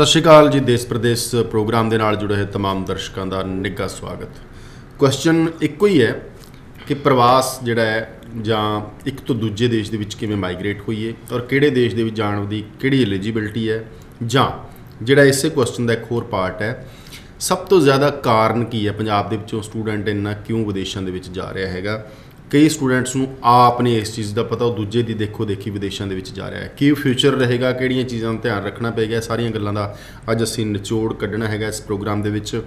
ਸਤਿ ਸ਼੍ਰੀ ਅਕਾਲ ਜੀ ਦੇਸ਼ ਪ੍ਰਦੇਸ਼ ਪ੍ਰੋਗਰਾਮ ਦੇ ਨਾਲ ਜੁੜੇ ਹੋਏ तमाम ਦਰਸ਼ਕਾਂ ਦਾ ਨਿੱਘਾ ਸਵਾਗਤ ਕੁਐਸਚਨ ਇੱਕੋ ਹੀ ਹੈ ਕਿ ਪ੍ਰਵਾਸ ਜਿਹੜਾ ਹੈ ਜਾਂ ਇੱਕ ਤੋਂ ਦੂਜੇ ਦੇਸ਼ ਦੇ ਵਿੱਚ ਕਿਵੇਂ ਮਾਈਗ੍ਰੇਟ ਹੋਈਏ ਔਰ ਕਿਹੜੇ ਦੇਸ਼ ਦੇ ਵਿੱਚ ਜਾਣ ਦੀ ਕਿਹੜੀ ਐਲੀਜੀਬਿਲਟੀ ਹੈ ਜਾਂ ਜਿਹੜਾ ਇਸੇ ਕੁਐਸਚਨ ਦਾ ਇੱਕ ਹੋਰ ਪਾਰਟ ਹੈ ਸਭ ਤੋਂ ਜ਼ਿਆਦਾ ਕਾਰਨ ਕੀ ਹੈ ਪੰਜਾਬ ਦੇ ਵਿੱਚੋਂ ਸਟੂਡੈਂਟ ਇੰਨਾ ਕਿਉਂ ਵਿਦੇਸ਼ਾਂ ਦੇ ਵਿੱਚ ਜਾ ਰਿਹਾ ਹੈਗਾ ਕਈ ਸਟੂਡੈਂਟਸ ਨੂੰ ਆਪ ਨੇ ਇਸ ਚੀਜ਼ ਦਾ ਪਤਾ, ਉਹ ਦੂਜੇ ਦੀ ਦੇਖੋ ਦੇਖੀ ਵਿਦੇਸ਼ਾਂ ਦੇ ਵਿੱਚ ਜਾ ਰਿਹਾ ਹੈ। ਕੀ ਫਿਊਚਰ ਰਹੇਗਾ, ਕਿਹੜੀਆਂ ਚੀਜ਼ਾਂ ਦਾ ਧਿਆਨ ਰੱਖਣਾ ਪਏਗਾ ਇਹ ਸਾਰੀਆਂ ਗੱਲਾਂ ਦਾ ਅੱਜ ਅਸੀਂ ਨਿਚੋੜ ਕੱਢਣਾ ਹੈਗਾ ਇਸ ਪ੍ਰੋਗਰਾਮ ਦੇ ਵਿੱਚ।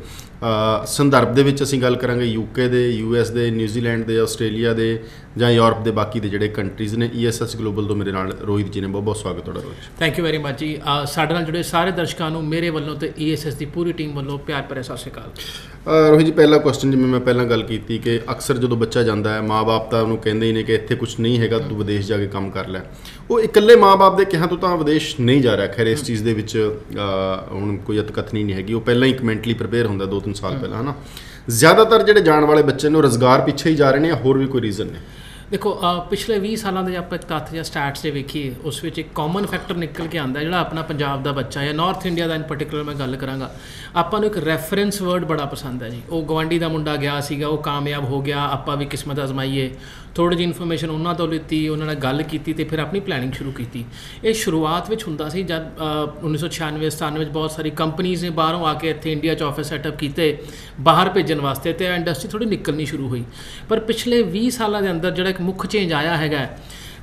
ਸੰਦਰਭ ਦੇ ਵਿੱਚ ਅਸੀਂ ਗੱਲ ਕਰਾਂਗੇ ਯੂਕੇ ਦੇ ਯੂਐਸ ਦੇ ਨਿਊਜ਼ੀਲੈਂਡ ਦੇ ਆਸਟ੍ਰੇਲੀਆ ਦੇ ਜਾਂ ਯੂਰਪ ਦੇ ਬਾਕੀ ਦੇ ਜਿਹੜੇ ਕੰਟਰੀਜ਼ ਨੇ ਈਐਸਐਸ ਗਲੋਬਲ ਤੋਂ ਮੇਰੇ ਨਾਲ ਰੋਹਿਤ ਜੀ ਨੇ ਬਹੁਤ ਬਹੁਤ ਸਵਾਗਤ ਤੁਹਾਡਾ Rohit thank you very much ji. ਸਾਡੇ ਨਾਲ ਜੁੜੇ ਸਾਰੇ ਦਰਸ਼ਕਾਂ ਨੂੰ ਮੇਰੇ ਵੱਲੋਂ ਤੇ ਈਐਸਐਸ ਦੀ ਪੂਰੀ ਟੀਮ ਵੱਲੋਂ ਪਿਆਰ ਭਰਿਆ ਸਤਿ ਸ਼੍ਰੀ ਅਕਾਲ। ਰੋਹਿਤ ਜੀ ਪਹਿਲਾ ਕੁਐਸਚਨ ਜਿਵੇਂ ਮੈਂ ਪਹਿਲਾਂ ਗੱਲ ਕੀਤੀ ਕਿ ਅਕਸਰ ਜਦੋਂ ਬੱਚਾ ਜਾਂਦਾ ਹੈ ਮਾਪੇ ਤਾਂ ਉਹਨੂੰ ਕਹਿੰਦੇ ਹੀ ਨੇ ਕਿ ਇੱਥੇ ਕੁਝ ਨਹੀਂ ਹੈਗਾ ਤੂੰ ਵਿਦੇਸ਼ ਜਾ ਕੇ ਕੰਮ ਕਰ ਲੈ। ਉਹ ਇਕੱਲੇ ਮਾਪੇ ਦੇ ਕਿਹਾ ਤੋਂ ਤਾਂ ਵਿਦੇਸ਼ ਨਹੀਂ ਜਾ ਰਿਹਾ। ਖੈਰ ਇਸ ਚੀਜ਼ ਦੇ ਵਿੱਚ ਹੁਣ ਕੋਈ ਅਤਕਥਨੀ ਨਹੀਂ ਹੈਗੀ। ਉਹ ਪਹਿਲਾਂ ਹੀ ਮੈਂਟਲੀ ਪ੍ਰਿਪੇਅਰ ਹੁੰਦਾ 2-3 ਸਾਲ ਪਹਿਲਾਂ ਹਨਾ? ਜ਼ਿਆਦਾਤਰ ਜਿਹੜੇ ਜਾਣ ਵਾਲੇ ਬੱਚੇ ਨੇ ਉਹ ਰੋਜ਼ਗਾਰ ਪਿੱਛੇ ਹੀ ਜਾ ਰਹੇ ਨੇ ਜਾਂ ਹੋਰ ਵੀ ਕੋਈ ਰੀਜ਼ਨ ਨੇ? ਦੇਖੋ ਪਿਛਲੇ 20 ਸਾਲਾਂ ਦੇ ਜੇ ਆਪਾਂ ਇੱਕ ਤੱਥ ਜਾਂ ਸਟੈਟਸ ਦੇ ਵੇਖੀਏ ਉਸ ਵਿੱਚ ਇੱਕ ਕਾਮਨ ਫੈਕਟਰ ਨਿਕਲ ਕੇ ਆਂਦਾ ਜਿਹੜਾ ਆਪਣਾ ਪੰਜਾਬ ਦਾ ਬੱਚਾ ਜਾਂ ਨਾਰਥ ਇੰਡੀਆ ਦਾ ਇਨ ਪਾਰਟਿਕੂਲਰ ਮੈਂ ਗੱਲ ਕਰਾਂਗਾ। ਆਪਾਂ ਨੂੰ ਇੱਕ ਰੈਫਰੈਂਸ ਵਰਡ ਬੜਾ ਪਸੰਦ ਹੈ ਜੀ। ਉਹ ਗਵਾਂਡੀ ਦਾ ਮੁੰਡਾ ਗਿਆ ਸੀਗਾ ਉਹ ਕਾਮਯਾਬ ਹੋ ਗਿਆ ਆਪਾਂ ਵੀ ਕਿਸਮਤ ਅਜ਼ਮਾਈਏ। ਥੋੜੀ ਜਿਹੀ ਇਨਫੋਰਮੇਸ਼ਨ ਉਹਨਾਂ ਤੋਂ ਲਿੱਤੀ ਉਹਨਾਂ ਨਾਲ ਗੱਲ ਕੀਤੀ ਤੇ ਫਿਰ ਆਪਣੀ ਪਲੈਨਿੰਗ ਸ਼ੁਰੂ ਕੀਤੀ। ਇਹ ਸ਼ੁਰੂਆਤ ਵਿੱਚ ਹੁੰਦਾ ਸੀ ਜਦ ਅਹ, 1996 97 ਵਿੱਚ ਬਹੁਤ ਸਾਰੀ ਕੰਪਨੀਆਂ ਨੇ ਬਾਹਰੋਂ ਆ ਕੇ ਇੱਥੇ ਇੰਡੀਆ 'ਚ ਆਫਿਸ ਸੈਟਅਪ ਕੀਤੇ ਬਾਹਰ ਭੇਜਣ ਵਾਸਤੇ ਤੇ ਇੰਡਸਟਰੀ ਥੋੜੀ ਨਿਕਲਣੀ ਸ਼ੁਰੂ ਹੋਈ। ਪਰ ਪਿਛਲੇ 20 ਸਾਲਾਂ ਦੇ ਅੰਦਰ ਜਿਹੜਾ ਇੱਕ ਮੁੱਖ ਚੇਂਜ ਆਇਆ ਹੈਗਾ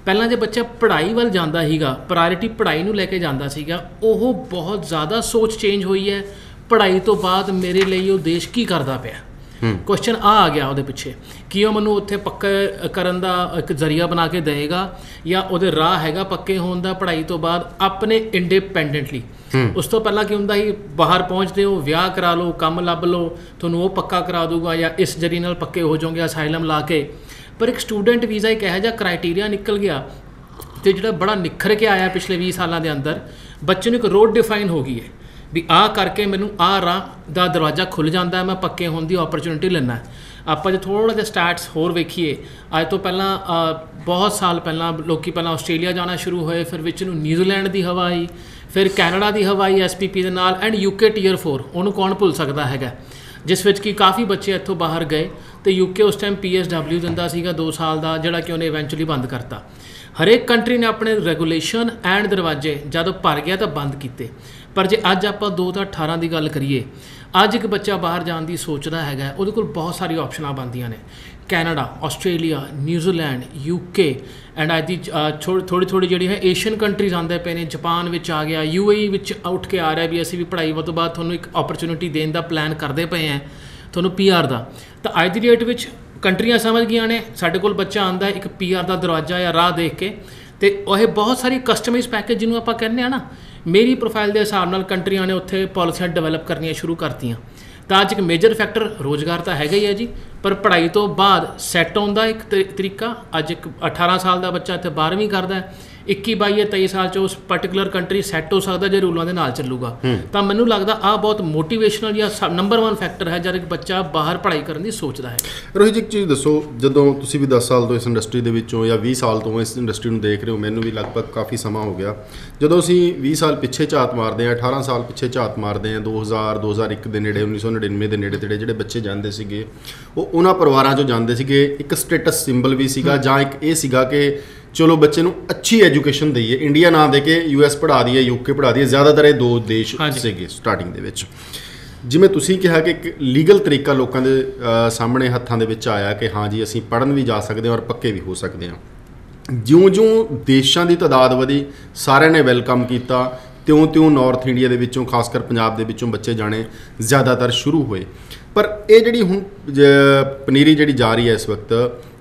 ਪਹਿਲਾਂ ਜੇ ਬੱਚਾ ਪੜ੍ਹਾਈ ਵੱਲ ਜਾਂਦਾ ਸੀਗਾ ਪ੍ਰਾਇੋਰਟੀ ਪੜ੍ਹਾਈ ਨੂੰ ਲੈ ਕੇ ਜਾਂਦਾ ਸੀਗਾ ਉਹ ਬਹੁਤ ਜ਼ਿਆਦਾ ਸੋਚ ਚੇਂਜ ਹੋਈ ਹੈ। ਪੜ੍ਹਾਈ ਤੋਂ ਬਾਅਦ ਮੇਰੇ ਲਈ ਉਹ ਦੇਸ਼ ਕੀ ਕਰਦਾ ਪਿਆ। ਕੁਐਸਚਨ ਆ ਆ ਗਿਆ ਉਹਦੇ ਪਿੱਛੇ। ਕੀ ਉਹ ਮੈਨੂੰ ਉੱਥੇ ਪੱਕਾ ਕਰਨ ਦਾ ਇੱਕ ਜ਼ਰੀਆ ਬਣਾ ਕੇ ਦੇਗਾ ਜਾਂ ਉਹਦੇ ਰਾਹ ਹੈਗਾ ਪੱਕੇ ਹੋਣ ਦਾ ਪੜ੍ਹਾਈ ਤੋਂ ਬਾਅਦ ਆਪਣੇ ਇੰਡੀਪੈਂਡੈਂਟਲੀ ਉਸ ਤੋਂ ਪਹਿਲਾਂ ਕੀ ਹੁੰਦਾ ਸੀ ਬਾਹਰ ਪਹੁੰਚਦੇ ਹੋ ਵਿਆਹ ਕਰਾ ਲਓ ਕੰਮ ਲੱਭ ਲਓ ਤੁਹਾਨੂੰ ਉਹ ਪੱਕਾ ਕਰਾ ਦੂਗਾ ਜਾਂ ਇਸ ਜਰੀ ਨਾਲ ਪੱਕੇ ਹੋ ਜਾਓਗੇ ਅਸਾਈਲਮ ਲਾ ਕੇ। ਪਰ ਇੱਕ ਸਟੂਡੈਂਟ ਵੀਜ਼ਾ ਇੱਕ ਇਹੋ ਜਿਹਾ ਕ੍ਰਾਈਟੇਰੀਆ ਨਿਕਲ ਗਿਆ ਤੇ ਜਿਹੜਾ ਬੜਾ ਨਿਖਰ ਕੇ ਆਇਆ ਪਿਛਲੇ 20 ਸਾਲਾਂ ਦੇ ਅੰਦਰ, ਬੱਚੇ ਨੂੰ ਇੱਕ ਰੋਡ ਡਿਫਾਈਨ ਹੋ ਗਈ ਹੈ ਵੀ ਆਹ ਕਰਕੇ ਮੈਨੂੰ ਆਹ ਰਾਹ ਦਾ ਦਰਵਾਜ਼ਾ ਖੁੱਲ ਜਾਂਦਾ ਮੈਂ ਪੱਕੇ ਹੋਣ ਦੀ ਓਪਰਚੁਨਿਟੀ ਲੈਣਾ ਆਪਾਂ ਜੇ ਥੋੜਾ ਜਿਹਾ ਸਟੈਟਸ ਹੋਰ ਵੇਖੀਏ, ਅੱਜ ਤੋਂ ਪਹਿਲਾਂ ਬਹੁਤ ਸਾਲ ਪਹਿਲਾਂ ਲੋਕੀ ਪਹਿਲਾਂ ਆਸਟ੍ਰੇਲੀਆ ਜਾਣਾ ਸ਼ੁਰੂ ਹੋਏ, ਫਿਰ ਵਿੱਚ ਨੂੰ ਨਿਊਜ਼ੀਲੈਂਡ ਦੀ ਹਵਾ ਆਈ, ਫਿਰ ਕੈਨੇਡਾ ਦੀ ਹਵਾ ਆਈ ਐਸਪੀਪੀ ਦੇ ਨਾਲ ਐਂਡ ਯੂਕੇ ਟੀਅਰ 4 ਉਹਨੂੰ ਕੌਣ ਭੁੱਲ ਸਕਦਾ ਹੈਗਾ? ਜਿਸ ਵਿੱਚ ਕਿ ਕਾਫੀ ਬੱਚੇ ਇੱਥੋਂ ਬਾਹਰ ਗਏ ਤੇ ਯੂਕੇ ਉਸ ਟਾਈਮ ਪੀਐਸਡਬਲਿਊ ਦਿੰਦਾ ਸੀਗਾ 2 ਸਾਲ ਦਾ, ਜਿਹੜਾ ਕਿ ਉਹਨੇ ਇਵੈਂਚੁਅਲੀ ਬੰਦ ਕਰਤਾ। ਹਰੇਕ ਕੰਟਰੀ ਨੇ ਆਪਣੇ ਰੈਗੂਲੇਸ਼ਨ ਐਂਡ ਦਰਵਾਜ਼ੇ, ਜਦੋਂ ਭਰ ਗਿਆ ਤਾਂ ਬੰਦ ਕੀਤੇ। ਪਰ ਜੇ ਅੱਜ ਆਪਾਂ 2018 ਦੀ ਗੱਲ ਕਰੀਏ, ਅੱਜ ਇੱਕ ਬੱਚਾ ਬਾਹਰ ਜਾਣ ਦੀ ਸੋਚਦਾ ਹੈਗਾ, ਉਹਦੇ ਕੋਲ ਬਹੁਤ ਸਾਰੀ ਆਪਸ਼ਨਾਂ ਬਣਦੀਆਂ ਨੇ। Canada, Australia New Zealand UK and ਅੱਜ ਦੀ ਥੋੜੀ ਥੋੜੀ ਜਿਹੜੀ ਹੈ ਏਸ਼ੀਅਨ ਕੰਟਰੀਜ਼ ਆਉਂਦੇ ਪਏ ਨੇ ਜਾਪਾਨ ਵਿੱਚ ਆ ਗਿਆ ਯੂਏਈ ਵਿੱਚ ਉੱਠ ਕੇ ਆ ਰਿਹਾ ਵੀ ਅਸੀਂ ਵੀ ਪੜ੍ਹਾਈ ਤੋਂ ਬਾਅਦ ਤੁਹਾਨੂੰ ਇੱਕ ਓਪਰਚੁਨਿਟੀ ਦੇਣ ਦਾ ਪਲਾਨ ਕਰਦੇ ਪਏ ਹਾਂ। ਤੁਹਾਨੂੰ ਪੀਆਰ ਦਾ। ਤਾਂ ਅੱਜ ਦੀ ਡੇਟ ਵਿੱਚ ਕੰਟਰੀਆਂ ਸਮਝ ਗਈਆਂ ਨੇ, ਸਾਡੇ ਕੋਲ ਬੱਚਾ ਆਂਦਾ ਇੱਕ ਪੀਆਰ ਦਾ ਦਰਵਾਜ਼ਾ ਜਾਂ ਰਾਹ ਦੇਖ ਕੇ। ਤੇ ਉਹ ਬਹੁਤ ਸਾਰੀ ਕਸਟਮਾਈਜ਼ ਪੈਕੇਜ ਜਿਹਨੂੰ ਆਪਾਂ ਕਹਿੰਦੇ ਆ ਨਾ, ਮੇਰੀ ਪ੍ਰੋਫਾਈਲ ਦੇ ਹਿਸਾਬ ਨਾਲ ਕੰਟਰੀਆਂ ਨੇ ਉੱਥੇ ਪਾਲਿਸੀਆਂ ਡਿਵੈਲਪ ਕਰਨੀਆਂ ਸ਼ੁਰੂ ਕਰਤੀਆਂ। ਤਾਂ ਅੱਜ ਇੱਕ ਮੇਜਰ ਫੈਕਟਰ ਰੋਜ਼ਗਾਰ ਤਾਂ ਹੈਗਾ ਹੀ ਹੈ ਜੀ, ਪਰ ਪੜ੍ਹਾਈ ਤੋਂ ਬਾਅਦ ਸੈੱਟ ਆਉਣ ਦਾ ਇੱਕ ਤਰੀ- ਤਰੀਕਾ। ਅੱਜ ਇੱਕ 18 ਸਾਲ ਦਾ ਬੱਚਾ ਇੱਥੇ 12ਵੀਂ ਕਰਦਾ ਹੈ। 21 22 23 ਸਾਲ ਚ ਉਸ ਪਾਰਟਿਕੂਲਰ ਕੰਟਰੀ ਸੈੱਟ ਹੋ ਸਕਦਾ ਜੇ ਰੂਲਾਂ ਦੇ ਨਾਲ ਚੱਲੂਗਾ। ਤਾਂ ਮੈਨੂੰ ਲੱਗਦਾ ਆ ਬਹੁਤ ਮੋਟੀਵੇਸ਼ਨਲ ਜਾਂ ਨੰਬਰ 1 ਫੈਕਟਰ ਹੈ ਜਦ ਇੱਕ ਬੱਚਾ ਬਾਹਰ ਪੜ੍ਹਾਈ ਕਰਨ ਦੀ ਸੋਚਦਾ ਹੈ। ਰੋਹਿਤ ਜੀ ਇੱਕ ਚੀਜ਼ ਦੱਸੋ ਜਦੋਂ ਤੁਸੀਂ ਵੀ 10 ਸਾਲ ਤੋਂ ਇਸ ਇੰਡਸਟਰੀ ਦੇ ਵਿੱਚੋਂ ਜਾਂ 20 ਸਾਲ ਤੋਂ ਇਸ ਇੰਡਸਟਰੀ ਨੂੰ ਦੇਖ ਰਹੇ ਹੋ ਮੈਨੂੰ ਵੀ ਲਗਭਗ ਕਾਫੀ ਸਮਾਂ ਹੋ ਗਿਆ। ਜਦੋਂ ਅਸੀਂ 20 ਸਾਲ ਪਿੱਛੇ ਝਾਤ ਮਾਰਦੇ ਹਾਂ 18 ਸਾਲ ਪਿੱਛੇ ਝਾਤ ਮਾਰਦੇ ਹਾਂ 2000 2001 ਦੇ ਨੇੜੇ 1999 ਦੇ ਨੇੜੇ ਤੇੜੇ ਜਿਹੜੇ ਬੱਚੇ ਜਾਂਦੇ ਸੀਗੇ ਉਹ ਉਹਨਾਂ ਪਰਿਵਾਰਾਂ ਚੋਂ ਜਾਂਦੇ ਸੀਗੇ। ਇੱਕ ਸਟੇਟਸ ਸਿੰਬਲ ਵੀ ਸੀਗਾ ਜਾਂ ਇੱਕ ਇਹ ਸੀਗਾ ਕਿ ਚਲੋ ਬੱਚੇ ਨੂੰ ਅੱਛੀ ਐਜੂਕੇਸ਼ਨ ਦਈਏ। ਇੰਡੀਆ ਨਾ ਦੇ ਕੇ ਯੂਐਸ ਪੜ੍ਹਾ ਦਈਏ ਯੂਕੇ ਪੜ੍ਹਾ ਦਈਏ ਜ਼ਿਆਦਾਤਰ ਇਹ ਦੋ ਦੇਸ਼। ਸੀਗੇ ਸਟਾਰਟਿੰਗ ਦੇ ਵਿੱਚ। ਜਿਵੇਂ ਤੁਸੀਂ ਕਿਹਾ ਕਿ ਇੱਕ ਲੀਗਲ ਤਰੀਕਾ ਲੋਕਾਂ ਦੇ ਸਾਹਮਣੇ ਹੱਥਾਂ ਦੇ ਵਿੱਚ ਆਇਆ ਕਿ ਹਾਂ ਜੀ ਅਸੀਂ ਪੜਨ ਵੀ ਜਾ ਸਕਦੇ ਹਾਂ ਔਰ ਪੱਕੇ ਵੀ ਹੋ ਸਕਦੇ ਹਾਂ। ਜਿਉਂ-ਜਿਉਂ ਦੇਸ਼ਾਂ ਦੀ ਤਾਦਾਦ ਵਧੀ ਸਾਰਿਆਂ ਨੇ ਵੈਲਕਮ ਕੀਤਾ ਤਿਉਂ-ਤਿਉਂ ਨਾਰਥ ਇੰਡੀਆ ਦੇ ਵਿੱਚੋਂ ਖਾਸ ਕਰ ਪੰਜਾਬ ਦੇ ਵਿੱਚੋਂ ਬੱਚੇ ਜਾਣੇ ਜ਼ਿਆਦਾਤਰ ਸ਼ੁਰੂ ਹੋਏ। ਪਰ ਇਹ ਜਿਹੜੀ ਹੁਣ ਪਨੀਰੀ ਜਿਹੜੀ ਜਾ ਰਹੀ ਹੈ ਇਸ ਵਕਤ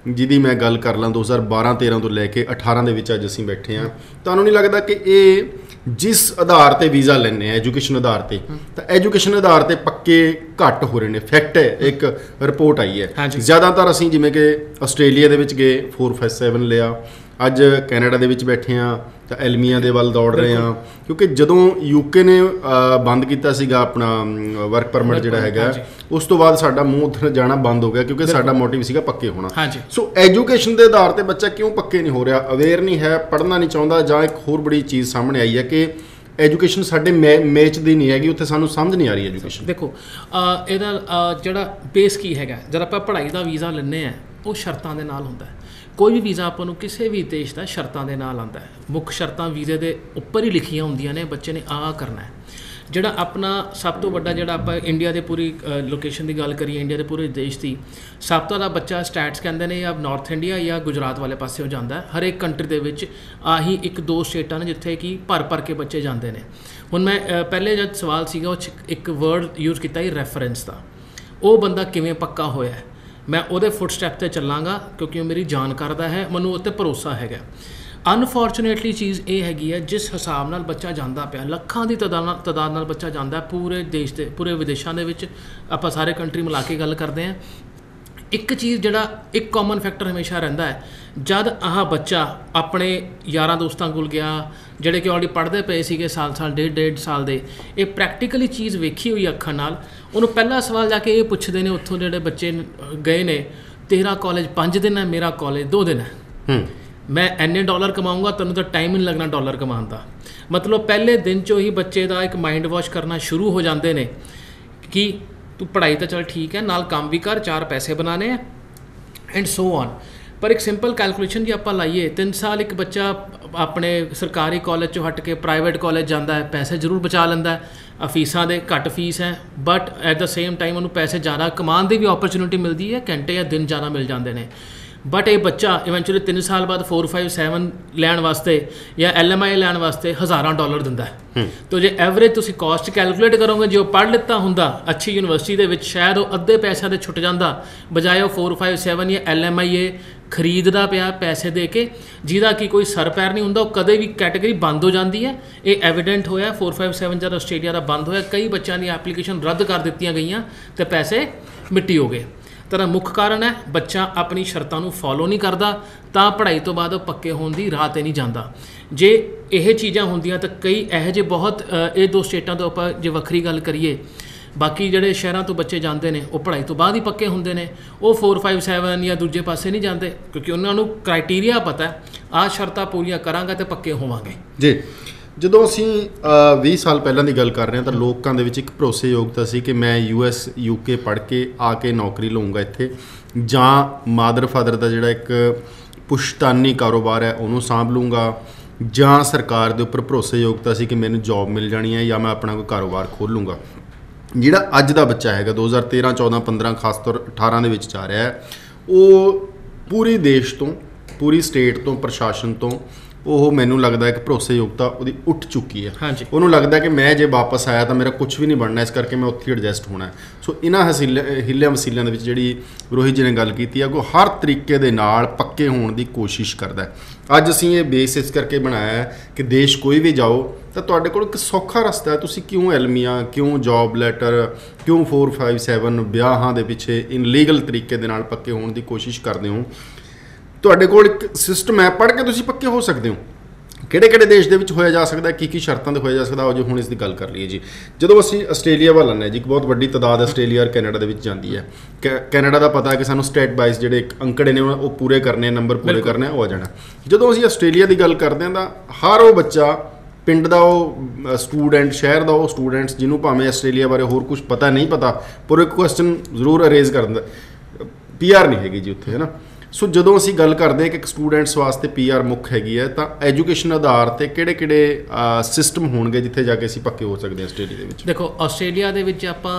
ਜਿਹਦੀ ਮੈਂ ਗੱਲ ਕਰ ਲਾਂ 2012 13 ਤੋਂ ਲੈ ਕੇ 18 ਦੇ ਵਿੱਚ ਅੱਜ ਅਸੀਂ ਬੈਠੇ ਹਾਂ। ਤੁਹਾਨੂੰ ਨਹੀਂ ਲੱਗਦਾ ਕਿ ਇਹ ਜਿਸ ਆਧਾਰ ਤੇ ਵੀਜ਼ਾ ਲੈਣੇ ਆ ਐਜੂਕੇਸ਼ਨ ਆਧਾਰ ਤੇ ਤਾਂ ਐਜੂਕੇਸ਼ਨ ਆਧਾਰ ਤੇ ਪੱਕੇ ਘੱਟ ਹੋ ਰਹੇ ਨੇ। ਫੈਕਟ ਹੈ ਇੱਕ ਰਿਪੋਰਟ ਆਈ ਹੈ। ਜ਼ਿਆਦਾਤਰ ਅਸੀਂ ਜਿਵੇਂ ਕਿ ਆਸਟ੍ਰੇਲੀਆ ਦੇ ਵਿੱਚ ਗਏ 457 ਲਿਆ। ਅੱਜ ਕੈਨੇਡਾ ਦੇ ਵਿੱਚ ਬੈਠੇ ਆ ਤਾਂ ਐਲਮੀਆ ਦੇ ਵੱਲ ਦੌੜ ਰਹੇ ਆ। ਕਿਉਂਕਿ ਜਦੋਂ ਯੂਕੇ ਨੇ ਬੰਦ ਕੀਤਾ ਸੀਗਾ ਆਪਣਾ ਵਰਕ ਪਰਮਿਟ ਜਿਹੜਾ ਹੈਗਾ। ਉਸ ਤੋਂ ਬਾਅਦ ਸਾਡਾ ਮੂੰਹ ਉੱਧਰ ਜਾਣਾ ਬੰਦ ਹੋ ਗਿਆ ਕਿਉਂਕਿ ਸਾਡਾ ਮੋਟਿਵ ਸੀਗਾ ਪੱਕੇ ਹੋਣਾ। ਸੋ ਐਜੂਕੇਸ਼ਨ ਦੇ ਆਧਾਰ ਤੇ ਬੱਚਾ ਕਿਉਂ ਪੱਕੇ ਨਹੀਂ ਹੋ ਰਿਹਾ? ਅਵੇਅਰ ਨਹੀਂ ਹੈ ਪੜ੍ਹਨਾ ਨਹੀਂ ਚਾਹੁੰਦਾ ਜਾਂ ਇੱਕ ਹੋਰ ਬੜੀ ਚੀਜ਼ ਸਾਹਮਣੇ ਆਈ ਹੈ ਕਿ ਐਜੂਕੇਸ਼ਨ ਸਾਡੇ ਮੈਚ ਦੀ ਨਹੀਂ ਹੈਗੀ ਉੱਥੇ ਸਾਨੂੰ ਸਮਝ ਨਹੀਂ ਆ ਰਹੀ ਐਜੂਕੇਸ਼ਨ ਦੇਖੋ ਇਹਦਾ ਜਿਹੜਾ ਬੇਸ ਕੀ ਹੈਗਾ? ਜਦ ਆਪਾਂ ਪੜ੍ਹਾਈ ਦਾ ਵੀਜ਼ਾ ਲੈਂਦੇ ਆ ਉਹ ਸ਼ਰਤਾਂ ਦੇ ਨਾਲ ਹੁੰਦਾ ਹੈ। ਕੋਈ ਵੀ ਵੀਜ਼ਾ ਆਪਾਂ ਨੂੰ ਕਿਸੇ ਵੀ ਦੇਸ਼ ਦਾ ਸ਼ਰਤਾਂ ਦੇ ਨਾਲ ਆਉਂਦਾ ਹੈ। ਮੁੱਖ ਸ਼ਰਤਾਂ ਵੀਜ਼ੇ ਦੇ ਉੱਪਰ ਹੀ ਲਿਖੀਆਂ ਹੁੰਦੀਆਂ ਨੇ, ਬੱਚੇ ਨੇ ਆਹ ਕਰਨਾ ਹੈ। ਜਿਹੜਾ ਆਪਣਾ ਸਭ ਤੋਂ ਵੱਡਾ ਜਿਹੜਾ ਆਪਾਂ ਇੰਡੀਆ ਦੇ ਪੂਰੀ ਲੋਕੇਸ਼ਨ ਦੀ ਗੱਲ ਕਰੀਏ ਇੰਡੀਆ ਦੇ ਪੂਰੇ ਦੇਸ਼ ਦੀ, ਸਭ ਤੋਂ ਜ਼ਿਆਦਾ ਬੱਚਾ ਸਟੈਟਸ ਕਹਿੰਦੇ ਨੇ ਜਾਂ ਨਾਰਥ ਇੰਡੀਆ ਜਾਂ ਗੁਜਰਾਤ ਵਾਲੇ ਪਾਸੇ ਹੋ ਜਾਂਦਾ ਹੈ। ਹਰ ਇੱਕ ਕੰਟਰੀ ਦੇ ਵਿੱਚ ਆਹੀ ਇੱਕ ਦੋ ਸਟੇਟਾਂ ਨੇ ਜਿੱਥੇ ਕਿ ਭਰ ਭਰ ਕੇ ਬੱਚੇ ਜਾਂਦੇ ਨੇ। ਹੁਣ ਮੈਂ ਪਹਿਲੇ ਜਦ ਸਵਾਲ ਸੀਗਾ, ਉਹ 'ਚ ਇੱਕ ਵਰਡ ਯੂਜ਼ ਕੀਤਾ ਹੀ ਰੈਫਰੈਂਸ ਦਾ। ਉਹ ਬੰਦਾ ਕਿਵੇਂ ਪੱਕਾ ਹੋਇਆ ਹੈ? ਮੈਂ ਉਹਦੇ ਫੁੱਟਸਟੈਪ ਤੇ ਚੱਲਾਂਗਾ ਕਿਉਂਕਿ ਉਹ ਮੇਰੀ ਜਾਨ ਕਰਦਾ ਹੈ, ਮੈਨੂੰ ਉਹ ਤੇ ਭਰੋਸਾ ਹੈਗਾ ਅਨਫੋਰਚੂਨੇਟਲੀ ਚੀਜ਼ ਇਹ ਹੈਗੀ ਹੈ, ਜਿਸ ਹਿਸਾਬ ਨਾਲ ਬੱਚਾ ਜਾਂਦਾ ਪਿਆ, ਲੱਖਾਂ ਦੀ ਤਾਦਾਦ ਨਾਲ ਤਾਦਾਦ ਨਾਲ ਬੱਚਾ ਜਾਂਦਾ ਪੂਰੇ ਦੇਸ਼ ਦੇ ਪੂਰੇ ਵਿਦੇਸ਼ਾਂ ਦੇ ਵਿੱਚ ਆਪਾਂ ਸਾਰੇ ਕੰਟਰੀ ਮਿਲਾ ਕੇ ਗੱਲ ਕਰਦੇ ਹਾਂ। ਇੱਕ ਚੀਜ਼ ਜਿਹੜਾ ਇੱਕ ਕਾਮਨ ਫੈਕਟਰ ਹਮੇਸ਼ਾ ਰਹਿੰਦਾ ਹੈ ਜਦ ਆਹ ਬੱਚਾ ਆਪਣੇ ਯਾਰਾਂ ਦੋਸਤਾਂ ਕੋਲ ਗਿਆ ਜਿਹੜੇ ਕਿ ਆਲਰੇਡੀ ਪੜ੍ਹਦੇ ਪਏ ਸੀਗੇ ਸਾਲ ਸਾਲ ਡੇਢ ਡੇਢ ਸਾਲ ਦੇ ਇਹ ਪ੍ਰੈਕਟੀਕਲੀ ਚੀਜ਼ ਵੇਖੀ ਹੋਈ ਅੱਖਾਂ ਨਾਲ ਉਹਨੂੰ ਪਹਿਲਾ ਸਵਾਲ ਜਾ ਕੇ ਇਹ ਪੁੱਛਦੇ ਨੇ ਉੱਥੋਂ ਜਿਹੜੇ ਬੱਚੇ ਗਏ ਨੇ ਤੇਰਾ ਕਾਲਜ 5 ਦਿਨ ਹੈ ਮੇਰਾ ਕਾਲਜ 2 ਦਿਨ ਹੈ। ਹੂੰ। ਮੈਂ ਐਨੇ ਡਾਲਰ ਕਮਾਊਂਗਾ ਤੈਨੂੰ ਤਾਂ ਟਾਈਮ ਨਹੀਂ ਲੱਗਣਾ ਡਾਲਰ ਕਮਾਉਣ ਦਾ। ਮਤਲਬ ਪਹਿਲੇ ਦਿਨ ਚੋਂ ਹੀ ਬੱਚੇ ਦਾ ਇੱਕ ਮਾਈਂਡ ਵਾਸ਼ ਕਰਨਾ ਸ਼ੁਰੂ ਹੋ ਜਾਂਦੇ ਨੇ ਕਿ ਤੂੰ ਪੜ੍ਹਾਈ ਤਾਂ ਚਲ ਠੀਕ ਹੈ, ਨਾਲ ਕੰਮ ਵੀ ਕਰ, ਚਾਰ ਪੈਸੇ ਬਣਾਣੇ ਆ ਐਂਡ ਸੋ ਔਨ ਪਰ ਇੱਕ ਸਿੰਪਲ ਕੈਲਕੂਲੇਸ਼ਨ ਜੇ ਆਪਾਂ ਲਾਈਏ 3 ਸਾਲ ਇੱਕ ਬੱਚਾ ਆਪਣੇ ਸਰਕਾਰੀ ਕਾਲਜ ਚੋਂ ਹਟ ਕੇ ਪ੍ਰਾਈਵੇਟ ਕਾਲਜ ਜਾਂਦਾ ਹੈ, ਪੈਸੇ ਜ਼ਰੂਰ ਬਚਾ ਲੈਂਦਾ ਹੈ ਫੀਸਾਂ ਦੇ ਘੱਟ ਫੀਸ ਹੈ but at the same time ਉਹਨੂੰ ਪੈਸੇ ਜ਼ਿਆਦਾ ਕਮਾਉਣ ਦੀ ਵੀ ਓਪਰਚ्युनिटी ਮਿਲਦੀ ਹੈ, ਘੰਟੇ ਜਾਂ ਦਿਨ ਜ਼ਿਆਦਾ ਮਿਲ ਜਾਂਦੇ ਨੇ। ਬਟ ਇਹ ਬੱਚਾ ਇਵੈਂਚੁਅਲੀ 3 ਸਾਲ ਬਾਅਦ 4 5 7 ਲੈਣ ਵਾਸਤੇ ਜਾਂ ਐਲਐਮਆਈ ਲੈਣ ਵਾਸਤੇ ਹਜ਼ਾਰਾਂ ਡਾਲਰ ਦਿੰਦਾ ਹੈ। ਤੋ ਜੇ ਐਵਰੇਜ ਤੁਸੀਂ ਕਾਸਟ ਕੈਲਕੂਲੇਟ ਕਰੋਗੇ ਜੇ ਉਹ ਪੜ੍ਹ ਲਿੱਤਾ ਹੁੰਦਾ ਅੱਛੀ ਯੂਨੀਵਰਸਿਟੀ ਦੇ ਵਿੱਚ ਸ਼ਾਇਦ ਉਹ ਅੱਧੇ ਪੈਸਿਆਂ ਦੇ ਛੁੱਟ ਜਾਂਦਾ ਬਜਾਏ ਉਹ 4 5 7 ਜਾਂ ਐਲਐਮਆਈ ਖਰੀਦਦਾ ਪਿਆ ਪੈਸੇ ਦੇ ਕੇ ਜਿਹਦਾ ਕਿ ਕੋਈ ਸਰ ਪੈਰ ਨਹੀਂ ਹੁੰਦਾ ਉਹ ਕਦੇ ਵੀ ਕੈਟਾਗਰੀ ਬੰਦ ਹੋ ਜਾਂਦੀ ਹੈ। ਇਹ ਐਵੀਡੈਂਟ ਹੋਇਆ 457 ਜਦ ਆਸਟ੍ਰੇਲੀਆ ਦਾ ਬੰਦ ਹੋਇਆ ਕਈ ਬੱਚਿਆਂ ਦੀ ਐਪਲੀਕੇਸ਼ਨ ਰੱਦ ਕਰ ਦਿੱਤੀਆਂ ਗਈਆਂ ਤੇ ਪੈਸੇ ਮਿੱਟੀ ਹੋ ਗਏ। ਤਾਂ ਮੁੱਖ ਕਾਰਨ ਹੈ, ਬੱਚਾ ਆਪਣੀ ਸ਼ਰਤਾਂ ਨੂੰ ਫੋਲੋ ਨਹੀਂ ਕਰਦਾ, ਤਾਂ ਪੜ੍ਹਾਈ ਤੋਂ ਬਾਅਦ ਉਹ ਪੱਕੇ ਹੋਣ ਦੀ ਰਾਹ ਤੇ ਨਹੀਂ ਜਾਂਦਾ। ਜੇ ਇਹ ਚੀਜ਼ਾਂ ਹੁੰਦੀਆਂ ਤਾਂ ਕਈ ਇਹੋ ਜਿਹੇ ਬਹੁਤ ਇਹ ਦੋ ਸਟੇਟਾਂ ਤੋਂ ਆਪਾਂ ਜੇ ਵੱਖਰੀ ਗੱਲ ਕਰੀਏ, ਬਾਕੀ ਜਿਹੜੇ ਸ਼ਹਿਰਾਂ ਤੋਂ ਬੱਚੇ ਜਾਂਦੇ ਨੇ, ਉਹ ਪੜ੍ਹਾਈ ਤੋਂ ਬਾਅਦ ਹੀ ਪੱਕੇ ਹੁੰਦੇ ਨੇ, ਉਹ 457 ਜਾਂ ਦੂਜੇ ਪਾਸੇ ਨਹੀਂ ਜਾਂਦੇ, ਕਿਉਂਕਿ ਉਹਨਾਂ ਨੂੰ ਕ੍ਰਾਈਟੇਰੀਆ ਪਤਾ ਹੈ, ਆਹ ਸ਼ਰਤਾਂ ਪੂਰੀਆਂ ਕਰਾਂਗਾ ਤੇ ਪੱਕੇ ਹੋਵਾਂਗੇ। ਜੀ। ਜਦੋਂ ਅਸੀਂ ਅ, 20 ਸਾਲ ਪਹਿਲਾਂ ਦੀ ਗੱਲ ਕਰ ਰਹੇ ਹਾਂ ਤਾਂ ਲੋਕਾਂ ਦੇ ਵਿੱਚ ਇੱਕ ਭਰੋਸੇਯੋਗਤਾ ਸੀ ਕਿ ਮੈਂ ਯੂਐਸ ਯੂਕੇ ਪੜ੍ਹ ਕੇ ਆ ਕੇ ਨੌਕਰੀ ਲਵਾਂਗਾ ਇੱਥੇ। ਜਾਂ ਮਾਦਰ ਫਾਦਰ ਦਾ ਜਿਹੜਾ ਇੱਕ ਪੁਸ਼ਤਾਨੀ ਕਾਰੋਬਾਰ ਹੈ ਉਹਨੂੰ ਸਾਂਭ ਲੂੰਗਾ ਜਾਂ ਸਰਕਾਰ ਦੇ ਉੱਪਰ ਭਰੋਸੇਯੋਗਤਾ ਸੀ ਕਿ ਮੈਨੂੰ ਜੌਬ ਮਿਲ ਜਾਣੀ ਹੈ ਜਾਂ ਮੈਂ ਆਪਣਾ ਕੋਈ ਕਾਰੋਬਾਰ ਖੋਲ੍ਹ ਲੂੰਗਾ ਜਿਹੜਾ ਅੱਜ ਦਾ ਬੱਚਾ ਹੈਗਾ 2013 14 15 ਖਾਸ ਤੌਰ 18 ਦੇ ਵਿੱਚ ਜਾ ਰਿਹਾ ਹੈ ਉਹ ਪੂਰੇ ਦੇਸ਼ ਤੋਂ ਪੂਰੀ ਸਟੇਟ ਤੋਂ ਪ੍ਰਸ਼ਾਸਨ ਤੋਂ ਉਹ ਮੈਨੂੰ ਲੱਗਦਾ ਹੈ ਕਿ ਭਰੋਸੇਯੋਗਤਾ ਉਹਦੀ ਉੱਠ ਚੁੱਕੀ ਹੈ। ਹਾਂਜੀ। ਉਹਨੂੰ ਲੱਗਦਾ ਕਿ ਮੈਂ ਜੇ ਵਾਪਸ ਆਇਆ ਤਾਂ ਮੇਰਾ ਕੁਝ ਵੀ ਨਹੀਂ ਬਣਨਾ ਇਸ ਕਰਕੇ ਮੈਂ ਉੱਥੇ ਐਡਜਸਟ ਹੋਣਾ ਹੈ। ਸੋ ਇਹਨਾਂ ਹਿੱਲਿਆਂ ਵਸੀਲਿਆਂ ਦੇ ਵਿੱਚ ਜਿਹੜੀ ਰੋਹਿਤ ਜੀ ਨੇ ਗੱਲ ਕੀਤੀ ਹੈ ਕਿ ਉਹ ਹਰ ਤਰੀਕੇ ਦੇ ਨਾਲ ਪੱਕੇ ਹੋਣ ਦੀ ਕੋਸ਼ਿਸ਼ ਕਰਦਾ ਹੈ। ਅੱਜ ਅਸੀਂ ਇਹ ਬੇਸ ਇਸ ਕਰਕੇ ਬਣਾਇਆ ਹੈ ਕਿ ਦੇਸ਼ ਕੋਈ ਵੀ ਜਾਓ ਤਾਂ ਤੁਹਾਡੇ ਕੋਲ ਇੱਕ ਸੌਖਾ ਰਸਤਾ ਹੈ। ਤੁਸੀਂ ਕਿਉਂ ਐਲਮੀਆਂ ਕਿਉਂ ਜੌਬ ਲੈਟਰ ਕਿਉਂ 457 ਵਿਆਹਾਂ ਦੇ ਪਿੱਛੇ ਇਨਲੀਗਲ ਤਰੀਕੇ ਦੇ ਨਾਲ ਪੱਕੇ ਹੋਣ ਦੀ ਕੋਸ਼ਿਸ਼ ਕਰਦੇ ਹੋ? ਤੁਹਾਡੇ ਕੋਲ ਇੱਕ ਸਿਸਟਮ ਹੈ ਪੜ੍ਹ ਕੇ ਤੁਸੀਂ ਪੱਕੇ ਹੋ ਸਕਦੇ ਹੋ। ਕਿਹੜੇ ਕਿਹੜੇ ਦੇਸ਼ ਦੇ ਵਿੱਚ ਹੋਇਆ ਜਾ ਸਕਦਾ ਕੀ ਕੀ ਸ਼ਰਤਾਂ ਤੇ ਹੋਇਆ ਜਾ ਸਕਦਾ ਆਓ ਜੀ ਹੁਣ ਇਸ ਦੀ ਗੱਲ ਕਰ ਲਈਏ ਜੀ। ਜਦੋਂ ਅਸੀਂ ਆਸਟ੍ਰੇਲੀਆ ਵੱਲ ਹਾਂ ਜੀ ਇੱਕ ਬਹੁਤ ਵੱਡੀ ਤਾਦਾਦ ਆਸਟ੍ਰੇਲੀਆ ਔਰ ਕੈਨੇਡਾ ਦੇ ਵਿੱਚ ਜਾਂਦੀ ਹੈ। ਕੈਨੇਡਾ ਦਾ ਪਤਾ ਹੈ ਕਿ ਸਾਨੂੰ ਸਟੇਟ ਵਾਈਜ਼ ਜਿਹੜੇ ਇੱਕ ਅੰਕੜੇ ਨੇ ਉਹ ਉਹ ਪੂਰੇ ਕਰਨੇ ਨੰਬਰ ਪੂਰੇ ਕਰਨੇ ਆ ਉਹ ਆ ਜਾਣਾ। ਜਦੋਂ ਅਸੀਂ ਆਸਟ੍ਰੇਲੀਆ ਦੀ ਗੱਲ ਕਰਦੇ ਹਾਂ ਤਾਂ ਹਰ ਉਹ ਬੱਚਾ ਪਿੰਡ ਦਾ ਉਹ ਸਟੂਡੈਂਟ ਸ਼ਹਿਰ ਦਾ ਉਹ ਸਟੂਡੈਂਟਸ ਜਿਹਨੂੰ ਭਾਵੇਂ ਆਸਟ੍ਰੇਲੀਆ ਬਾਰੇ ਹੋਰ ਕੁਝ ਪਤਾ ਨਹੀਂ ਪਤਾ ਪਰ ਇੱਕ ਕੁਐਸਚਨ ਜ਼ਰੂਰ ਅਰੇਜ਼ ਕਰਨ ਦਾ ਪੀਆਰ ਨਹੀਂ ਹੈਗੀ ਜੀ ਉੱਥੇ ਹੈ ਨਾ? ਸੋ ਜਦੋਂ ਅਸੀਂ ਗੱਲ ਕਰਦੇ ਹਾਂ ਕਿ ਇੱਕ ਸਟੂਡੈਂਟਸ ਵਾਸਤੇ ਪੀਆਰ ਮੁੱਖ ਹੈਗੀ ਹੈ, ਤਾਂ ਐਜੂਕੇਸ਼ਨ ਆਧਾਰ ਤੇ ਕਿਹੜੇ-ਕਿਹੜੇ ਸਿਸਟਮ ਹੋਣਗੇ ਜਿੱਥੇ ਜਾ ਕੇ ਅਸੀਂ ਪੱਕੇ ਹੋ ਸਕਦੇ ਹਾਂ ਆਸਟ੍ਰੇਲੀਆ ਦੇ ਵਿੱਚ? ਦੇਖੋ, ਆਸਟ੍ਰੇਲੀਆ ਦੇ ਵਿੱਚ ਆਪਾਂ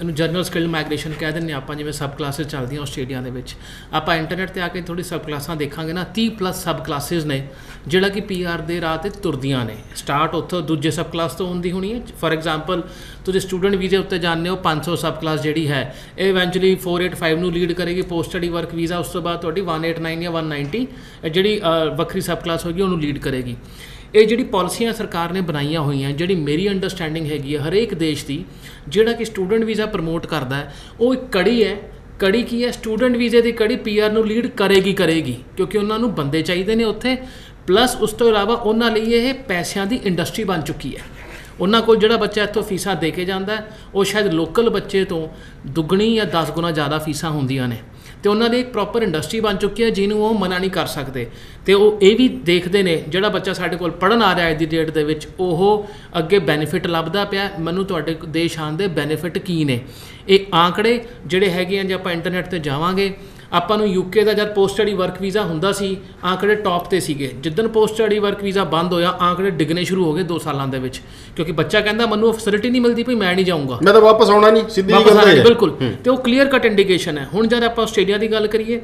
ਇਹਨੂੰ ਜਨਰਲ ਸਕਿੱਲ ਮਾਈਗ੍ਰੇਸ਼ਨ ਕਹਿ ਦਿੰਦੇ ਹਾਂ ਆਪਾਂ, ਜਿਵੇਂ ਸਬ ਕਲਾਸਿਸ ਚੱਲਦੀਆਂ ਆਸਟ੍ਰੇਲੀਆ ਦੇ ਵਿੱਚ। ਆਪਾਂ ਇੰਟਰਨੈਟ ਤੇ ਆ ਕੇ ਥੋੜੀ ਸਬ ਕਲਾਸਾਂ ਦੇਖਾਂਗੇ ਨਾ 30 ਪਲੱਸ ਸਬ ਕਲਾਸਿਸ ਨੇ, ਜਿਹੜਾ ਕਿ ਪੀਆਰ ਦੇ ਰਾਹ ਤੇ ਤੁਰਦੀਆਂ ਨੇ। ਸਟਾਰਟ ਉੱਥੋਂ ਦੂਜੇ ਸਬ ਕਲਾਸ ਤੋਂ ਹੁੰਦੀ ਹੋਣੀ ਹੈ। ਫੋਰ ਐਗਜ਼ਾਮਪਲ ਤੁਸੀਂ ਸਟੂਡੈਂਟ ਵੀਜ਼ੇ ਉੱਤੇ ਜਾਂਦੇ ਹੋ 500 ਸਬ ਕਲਾਸ ਜਿਹੜੀ ਹੈ, ਇਹ ਇਵੈਂਚੁਅਲੀ 485 ਨੂੰ ਲੀਡ ਕਰੇਗੀ ਪੋਸਟ ਸਟੱਡੀ ਵਰਕ ਵੀਜ਼ਾ ਉਸ ਤੋਂ ਬਾਅਦ। ਤੁਹਾਡੀ 189 ਜਾਂ 190 ਇਹ ਜਿਹੜੀ ਵੱਖਰੀ ਸਬ ਕਲਾਸ ਹੋਗੀ ਉਹਨੂੰ ਲੀਡ ਕਰੇਗੀ। ਇਹ ਜਿਹੜੀ ਪਾਲਿਸੀਆਂ ਸਰਕਾਰ ਨੇ ਬਣਾਈਆਂ ਹੋਈਆਂ, ਜਿਹੜੀ ਮੇਰੀ ਅੰਡਰਸਟੈਂਡਿੰਗ ਹੈਗੀ ਹੈ ਹਰੇਕ ਦੇਸ਼ ਦੀ, ਜਿਹੜਾ ਕਿ ਸਟੂਡੈਂਟ ਵੀਜ਼ਾ ਪ੍ਰਮੋਟ ਕਰਦਾ ਹੈ, ਉਹ ਇੱਕ ਕੜੀ ਹੈ। ਕੜੀ ਕੀ ਹੈ? ਸਟੂਡੈਂਟ ਵੀਜ਼ੇ ਦੀ ਕੜੀ ਪੀਆਰ ਨੂੰ ਲੀਡ ਕਰੇਗੀ ਕਰੇਗੀ, ਕਿਉਂਕਿ ਉਹਨਾਂ ਨੂੰ ਬੰਦੇ ਚਾਹੀਦੇ ਨੇ ਉੱਥੇ। ਪਲੱਸ ਉਸ ਤੋਂ ਇਲਾਵਾ ਉਹਨਾਂ ਲਈ ਇਹ ਪੈਸਿਆਂ ਦੀ ਇੰਡਸਟਰੀ ਬਣ ਚੁੱਕੀ ਹੈ। ਉਹਨਾਂ ਕੋਲ ਜਿਹੜਾ ਬੱਚਾ ਇੱਥੋਂ ਫੀਸਾਂ ਦੇ ਕੇ ਜਾਂਦਾ ਉਹ ਸ਼ਾਇਦ ਲੋਕਲ ਬੱਚੇ ਤੋਂ ਦੁੱਗਣੀ ਜਾਂ 10 ਗੁਣਾ ਜ਼ਿਆਦਾ ਫੀਸਾਂ ਹੁੰਦੀਆਂ ਨੇ। ਤੇ ਉਹਨਾਂ ਦੀ ਇੱਕ ਪ੍ਰੋਪਰ ਇੰਡਸਟਰੀ ਬਣ ਚੁੱਕੀ ਹੈ, ਜਿਹਨੂੰ ਉਹ ਮਨਾ ਨਹੀਂ ਕਰ ਸਕਦੇ। ਤੇ ਉਹ ਇਹ ਵੀ ਦੇਖਦੇ ਨੇ, ਜਿਹੜਾ ਬੱਚਾ ਸਾਡੇ ਕੋਲ ਪੜਨ ਆ ਰਿਹਾ ਅੱਜ ਦੀ ਡੇਟ ਦੇ ਵਿੱਚ, ਉਹ ਅੱਗੇ ਬੈਨੀਫਿਟ ਲੱਭਦਾ ਪਿਆ। ਮੈਨੂੰ ਤੁਹਾਡੇ ਦੇਸ਼ ਆਉਣ ਦੇ ਬੈਨੀਫਿਟ ਕੀ ਨੇ? ਇਹ ਆંકੜੇ ਜਿਹੜੇ ਹੈਗੇ ਆ ਜੇ ਆਪਾਂ ਇੰਟਰਨੈਟ ਤੇ ਜਾਵਾਂਗੇ ਆਪਾਂ ਨੂੰ ਯੂਕੇ ਦਾ ਜਦ ਪੋਸਟ ਸਟੱਡੀ ਵਰਕ ਵੀਜ਼ਾ ਹੁੰਦਾ ਸੀ ਆંકੜੇ ਟੌਪ ਤੇ ਸੀਗੇ। ਜਿੱਦਣ ਪੋਸਟ ਸਟੱਡੀ ਵਰਕ ਵੀਜ਼ਾ ਬੰਦ ਹੋਇਆ ਆંકੜੇ ਡਿੱਗਣੇ ਸ਼ੁਰੂ ਹੋ ਗਏ 2 ਸਾਲਾਂ ਦੇ ਵਿੱਚ। ਕਿਉਂਕਿ ਬੱਚਾ ਕਹਿੰਦਾ ਮੈਨੂੰ ਉਹ ਫੈਸਿਲਿਟੀ ਨਹੀਂ ਮਿਲਦੀ ਭਈ ਮੈਂ ਨਹੀਂ ਜਾਊਂਗਾ। ਮੈਂ ਤਾਂ ਵਾਪਸ ਆਉਣਾ ਨਹੀਂ ਸਿੱਧੀ ਗੱਲ ਹੈ। ਬਿਲਕੁਲ। ਤੇ ਉਹ ਕਲੀਅਰ ਕੱਟ ਇੰਡੀਕੇਸ਼ਨ ਹੈ। ਹੁਣ ਜਦ ਆਪਾਂ ਆਸਟ੍ਰੇਲੀਆ ਦੀ ਗੱਲ ਕਰੀਏ